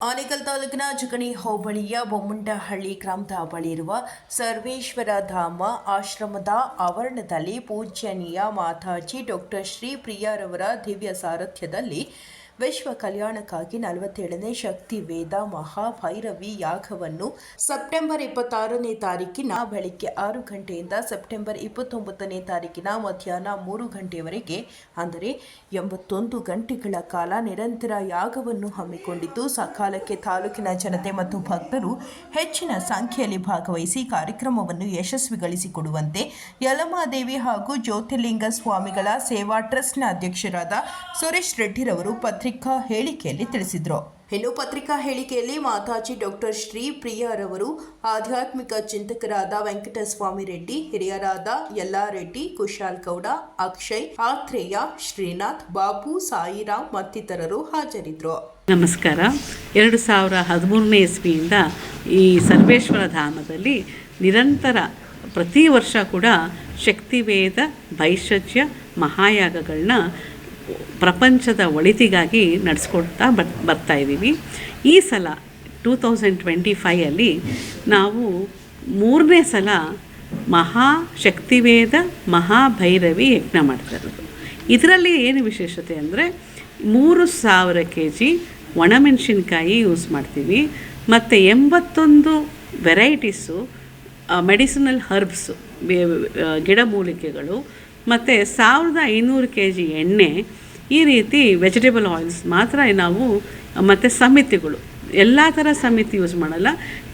ಆನೇಕಲ್ ತಾಲೂಕಿನ ಜಗಣಿ ಹೋಬಳಿಯ ಬೊಮ್ಮಂಡಹಳ್ಳಿ ಗ್ರಾಮದ ಬಳಿ ಇರುವ ಸರ್ವೇಶ್ವರ ಧಾಮ ಆಶ್ರಮದ ಆವರಣದಲ್ಲಿ ಪೂಜ್ಯನೀಯ ಮಾತಾಜಿ ಡಾಕ್ಟರ್ ಶ್ರೀ ಪ್ರಿಯಾರವರ ದಿವ್ಯ ಸಾರಥ್ಯದಲ್ಲಿ ವಿಶ್ವ ಕಲ್ಯಾಣಕ್ಕಾಗಿ ನಲವತ್ತೇಳನೇ ಶಕ್ತಿ ವೇದ ಮಹಾಭೈರವಿ ಯಾಗವನ್ನು ಸೆಪ್ಟೆಂಬರ್ ಇಪ್ಪತ್ತಾರನೇ ತಾರೀಕಿನ ಬೆಳಿಗ್ಗೆ ಆರು ಗಂಟೆಯಿಂದ ಸೆಪ್ಟೆಂಬರ್ ಇಪ್ಪತ್ತೊಂಬತ್ತನೇ ತಾರೀಕಿನ ಮಧ್ಯಾಹ್ನ ಮೂರು ಗಂಟೆಯವರೆಗೆ ಅಂದರೆ ಎಂಬತ್ತೊಂದು ಗಂಟೆಗಳ ಕಾಲ ನಿರಂತರ ಯಾಗವನ್ನು ಹಮ್ಮಿಕೊಂಡಿದ್ದು, ಸಕಾಲಕ್ಕೆ ತಾಲೂಕಿನ ಜನತೆ ಮತ್ತು ಭಕ್ತರು ಹೆಚ್ಚಿನ ಸಂಖ್ಯೆಯಲ್ಲಿ ಭಾಗವಹಿಸಿ ಕಾರ್ಯಕ್ರಮವನ್ನು ಯಶಸ್ವಿಗೊಳಿಸಿಕೊಡುವಂತೆ ಯಲಮಾದೇವಿ ಹಾಗೂ ಜ್ಯೋತಿರ್ಲಿಂಗ ಸ್ವಾಮಿಗಳ ಸೇವಾ ಟ್ರಸ್ಟ್ನ ಅಧ್ಯಕ್ಷರಾದ ಸುರೇಶ್ ರೆಡ್ಡಿರವರು ಪತ್ರಿಕಾ ಹೇಳಿಕೆಯಲ್ಲಿ ತಿಳಿಸಿದರು. ಇನ್ನು ಪತ್ರಿಕಾ ಹೇಳಿಕೆಯಲ್ಲಿ ಮಾತಾಜಿ ಡಾಕ್ಟರ್ ಶ್ರೀ ಪ್ರಿಯರವರು ಆಧ್ಯಾತ್ಮಿಕ ಚಿಂತಕರಾದ ವೆಂಕಟಸ್ವಾಮಿ ರೆಡ್ಡಿ ಹಿರಿಯರಾದ ಯಲ್ಲಾರೆಡ್ಡಿ ಕುಶಾಲ್ ಗೌಡ ಅಕ್ಷಯ್ ಆತ್ರೇಯ ಶ್ರೀನಾಥ್ ಬಾಬು ಸಾಯಿರಾಮ್ ಮತ್ತಿತರರು ಹಾಜರಿದ್ದರು ನಮಸ್ಕಾರ. ಎರಡು ಸಾವಿರ ಹದಿಮೂರನೇ ಇಸ್ವಿಯಿಂದ ಈ ಸರ್ವೇಶ್ವರ ಧಾಮದಲ್ಲಿ ನಿರಂತರ ಪ್ರತಿ ವರ್ಷ ಕೂಡ ಶಕ್ತಿವೇದ ಭೈಷಜ್ಯ ಮಹಾಯಾಗಗಳನ್ನ ಪ್ರಪಂಚದ ಒಳಿತಿಗಾಗಿ ನಡೆಸ್ಕೊಡ್ತಾ ಬರ್, ಬರ್ತಾ ಇದ್ದೀವಿ. ಈ ಸಲ ಟೂ ತೌಸಂಡ್ ಟ್ವೆಂಟಿ ಫೈಯಲ್ಲಿ ನಾವು ಮೂರನೇ ಸಲ ಮಹಾಶಕ್ತಿವೇದ ಮಹಾಭೈರವಿ ಯಜ್ಞ ಮಾಡ್ತಾ ಇರೋದು ಇದರಲ್ಲಿ ಏನು ವಿಶೇಷತೆ ಅಂದರೆ ಮೂರು ಸಾವಿರ ಕೆ ಜಿ ಒಣಮೆಣಸಿನ್ಕಾಯಿ ಯೂಸ್ ಮಾಡ್ತೀವಿ. ಮತ್ತು ಎಂಬತ್ತೊಂದು ವೆರೈಟೀಸು ಮೆಡಿಸಿನಲ್ ಹರ್ಬ್ಸು ಗಿಡಮೂಲಿಕೆಗಳು ಮತ್ತು ಸಾವಿರದ ಐನೂರು ಕೆ ಜಿ ಎಣ್ಣೆ, ಈ ರೀತಿ ವೆಜಿಟೇಬಲ್ ಆಯಿಲ್ಸ್ ಮಾತ್ರ ನಾವು, ಮತ್ತು ಸಮಿತಿಗಳು. ಎಲ್ಲ ಥರ ಸಮಿತಿ ಯೂಸ್ ಮಾಡಲ್ಲ.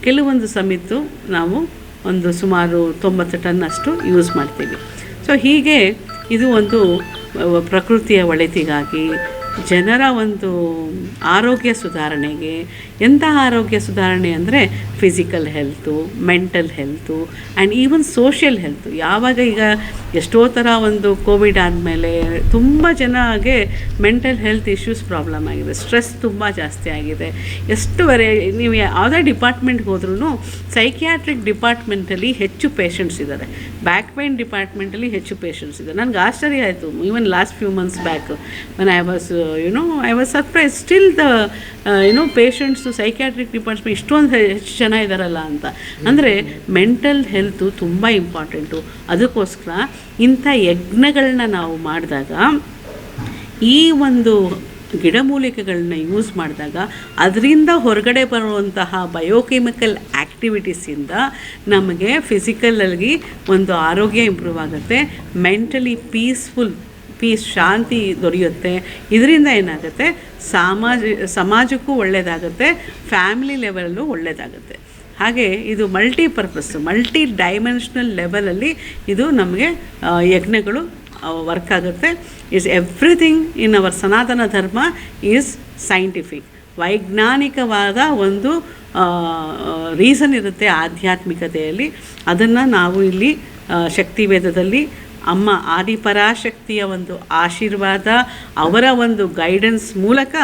ಕೆಲವೊಂದು ಸಮಿತು ನಾವು ಒಂದು ಸುಮಾರು ತೊಂಬತ್ತು ಟನ್ನಷ್ಟು ಯೂಸ್ ಮಾಡ್ತೀವಿ. ಸೊ ಹೀಗೆ ಇದು ಒಂದು ಪ್ರಕೃತಿಯ ಒಳಿತಿಗಾಗಿ, ಜನರ ಒಂದು ಆರೋಗ್ಯ ಸುಧಾರಣೆಗೆ ಎಂತಹ ಆರೋಗ್ಯ ಸುಧಾರಣೆ ಅಂದರೆ physical health mental health and even social health ಯಾವಾಗ ಈಗ ಎಷ್ಟೋ ಥರ ಒಂದು ಕೋವಿಡ್ ಆದಮೇಲೆ ತುಂಬ ಜನಗೆ ಮೆಂಟಲ್ ಹೆಲ್ತ್ ಇಶ್ಯೂಸ್ ಪ್ರಾಬ್ಲಮ್ ಆಗಿದೆ. ಸ್ಟ್ರೆಸ್ ತುಂಬ ಜಾಸ್ತಿ ಆಗಿದೆ. ಎಷ್ಟು ವರೆ ನೀವು ಯಾವುದೇ ಡಿಪಾರ್ಟ್ಮೆಂಟ್ಗೆ ಹೋದ್ರೂ ಸೈಕಿಯಾಟ್ರಿಕ್ ಡಿಪಾರ್ಟ್ಮೆಂಟಲ್ಲಿ ಹೆಚ್ಚು ಪೇಷಂಟ್ಸ್ ಇದ್ದಾರೆ. ಬ್ಯಾಕ್ ಪೇನ್ ಡಿಪಾರ್ಟ್ಮೆಂಟಲ್ಲಿ ಹೆಚ್ಚು ಪೇಷಂಟ್ಸ್ ಇದೆ ನನಗೆ ಆಶ್ಚರ್ಯ ಆಯಿತು. Even last few months back when I was you know I was surprise still the you know patients psychiatric department ಇಷ್ಟೊಂದು ಹೆಚ್ಚು ಜನ ಇದ್ದಾರಲ್ಲ ಅಂತ. ಅಂದರೆ ಮೆಂಟಲ್ ಹೆಲ್ತು ತುಂಬ ಇಂಪಾರ್ಟೆಂಟು ಅದಕ್ಕೋಸ್ಕರ ಇಂಥ ಯಜ್ಞಗಳನ್ನ ನಾವು ಮಾಡಿದಾಗ, ಈ ಒಂದು ಗಿಡಮೂಲಿಕೆಗಳನ್ನ ಯೂಸ್ ಮಾಡಿದಾಗ, ಅದರಿಂದ ಹೊರಗಡೆ ಬರುವಂತಹ ಬಯೋಕೆಮಿಕಲ್ ಆ್ಯಕ್ಟಿವಿಟೀಸಿಂದ ನಮಗೆ ಫಿಸಿಕಲಲ್ಲಿ ಒಂದು ಆರೋಗ್ಯ ಇಂಪ್ರೂವ್ ಆಗುತ್ತೆ. ಮೆಂಟಲಿ ಪೀಸ್ಫುಲ್ ಪೀಸ್, ಶಾಂತಿ ದೊರೆಯುತ್ತೆ. ಇದರಿಂದ ಏನಾಗುತ್ತೆ? ಸಮಾಜ, ಸಮಾಜಕ್ಕೂ ಒಳ್ಳೆಯದಾಗುತ್ತೆ ಫ್ಯಾಮಿಲಿ ಲೆವೆಲಲ್ಲೂ ಒಳ್ಳೆಯದಾಗುತ್ತೆ ಹಾಗೆ ಇದು ಮಲ್ಟಿ ಪರ್ಪಸ್ ಮಲ್ಟಿ ಡೈಮೆನ್ಷನಲ್ ಲೆವೆಲಲ್ಲಿ ಇದು ನಮಗೆ ಯಜ್ಞಗಳು ವರ್ಕ್ ಆಗುತ್ತೆ. Is everything in our Sanatana Dharma is scientific ವೈಜ್ಞಾನಿಕವಾದ ಒಂದು ರೀಸನ್ ಇರುತ್ತೆ ಆಧ್ಯಾತ್ಮಿಕತೆಯಲ್ಲಿ. ಅದನ್ನು ನಾವು ಇಲ್ಲಿ ಶಕ್ತಿವೇದದಲ್ಲಿ ಅಮ್ಮ ಆದಿಪರಾಶಕ್ತಿಯ ಒಂದು ಆಶೀರ್ವಾದ, ಅವರ ಒಂದು ಗೈಡೆನ್ಸ್ ಮೂಲಕ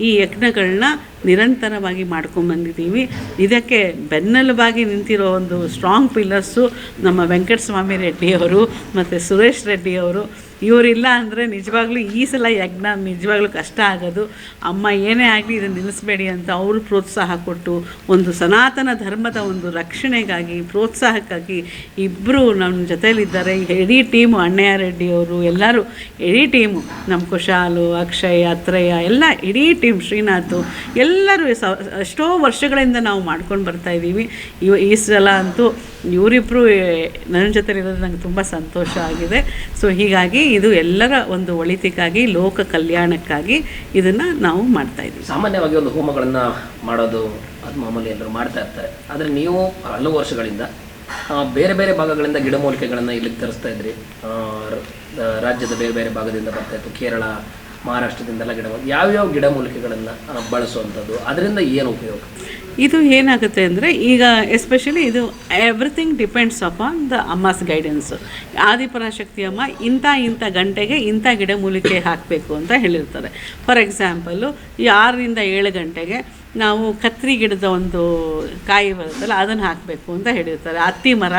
ಈ ಯಜ್ಞಗಳನ್ನ ನಿರಂತರವಾಗಿ ಮಾಡ್ಕೊಂಡ್ಬಂದಿದ್ದೀವಿ ಇದಕ್ಕೆ ಬೆನ್ನೆಲುಬಾಗಿ ನಿಂತಿರೋ ಒಂದು ಸ್ಟ್ರಾಂಗ್ ಪಿಲ್ಲರ್ಸು ನಮ್ಮ ವೆಂಕಟಸ್ವಾಮಿ ರೆಡ್ಡಿಯವರು, ಮತ್ತು ಸುರೇಶ್ ರೆಡ್ಡಿಯವರು ಇವರಿಲ್ಲ ಅಂದರೆ ನಿಜವಾಗ್ಲೂ ಈ ಸಲ ಯಜ್ಞ ನಿಜವಾಗ್ಲೂ ಕಷ್ಟ ಆಗೋದು. ಅಮ್ಮ ಏನೇ ಆಗಲಿ ಇದನ್ನು ನಿಲ್ಲಿಸಬೇಡಿ ಅಂತ ಅವರು ಪ್ರೋತ್ಸಾಹ ಕೊಟ್ಟು ಒಂದು ಸನಾತನ ಧರ್ಮದ ಒಂದು ರಕ್ಷಣೆಗಾಗಿ, ಪ್ರೋತ್ಸಾಹಕ್ಕಾಗಿ ಇಬ್ಬರು ನಮ್ಮ ಜೊತೆಯಲ್ಲಿದ್ದಾರೆ ಇಡೀ ಟೀಮು ಅಣ್ಣಯ್ಯ ರೆಡ್ಡಿಯವರು ಎಲ್ಲರೂ ಇಡೀ ಟೀಮು ನಮ್ಮ ಕುಶಾಲು, ಅಕ್ಷಯ, ಅತ್ರಯ್ಯ, ಎಲ್ಲ ಇಡೀ ಟೀಮ್ ಶ್ರೀನಾಥ್ ಎಲ್ಲರೂ ಎಷ್ಟೋ ವರ್ಷಗಳಿಂದ ನಾವು ಮಾಡ್ಕೊಂಡು ಬರ್ತಾ ಇದ್ದೀವಿ. ಇವ, ಈ ಸಲ ಅಂತೂ ಇವರಿಬ್ಬರು ನನ್ನ ಜೊತೆಲಿರೋದು ನಂಗೆ ತುಂಬ ಸಂತೋಷ ಆಗಿದೆ. ಸೊ ಹೀಗಾಗಿ ಇದು ಎಲ್ಲರ ಒಂದು ಒಳಿತಿಗಾಗಿ, ಲೋಕ ಕಲ್ಯಾಣಕ್ಕಾಗಿ ಇದನ್ನು ನಾವು ಮಾಡ್ತಾ ಇದ್ದೀವಿ. ಸಾಮಾನ್ಯವಾಗಿ ಒಂದು ಹೋಮಗಳನ್ನು ಮಾಡೋದು ಅದು ಮಾಮೂಲಿ ಎಲ್ಲರೂ ಮಾಡ್ತಾ ಇರ್ತಾರೆ. ಆದರೆ ನೀವು ಹಲವು ವರ್ಷಗಳಿಂದ ಬೇರೆ ಬೇರೆ ಭಾಗಗಳಿಂದ ಗಿಡಮೂಲಿಕೆಗಳನ್ನು ಇಲ್ಲಿಗೆ ತರಿಸ್ತಾ ಇದ್ರಿ. ರಾಜ್ಯದ ಬೇರೆ ಬೇರೆ ಭಾಗದಿಂದ ಬರ್ತಾ ಇತ್ತು, ಕೇರಳ ಮಹಾರಾಷ್ಟ್ರದಿಂದೆಲ್ಲ ಗಿಡ ಯಾವ್ಯಾವ ಗಿಡಮೂಲಿಕೆಗಳನ್ನು ಬಳಸುವಂಥದ್ದು, ಅದರಿಂದ ಏನು ಉಪಯೋಗ? ಇದು ಏನಾಗುತ್ತೆ ಅಂದರೆ ಈಗ ಎಸ್ಪೆಷಲಿ ಇದು everything depends upon the Amma's guidance Adiparashakti ಅಮ್ಮ ಇಂಥ ಇಂಥ ಗಂಟೆಗೆ ಇಂಥ ಗಿಡಮೂಲಿಕೆ ಹಾಕಬೇಕು ಅಂತ ಹೇಳಿರ್ತಾರೆ. ಫಾರ್ ಎಕ್ಸಾಂಪಲು ಈ ಆರರಿಂದ ಏಳು ಗಂಟೆಗೆ ನಾವು ಕತ್ರಿ ಗಿಡದ ಒಂದು ಕಾಯಿ ಬರುತ್ತಲ್ಲ, ಅದನ್ನು ಹಾಕಬೇಕು ಅಂತ ಹೇಳಿರ್ತಾರೆ. ಅತ್ತಿ ಮರ,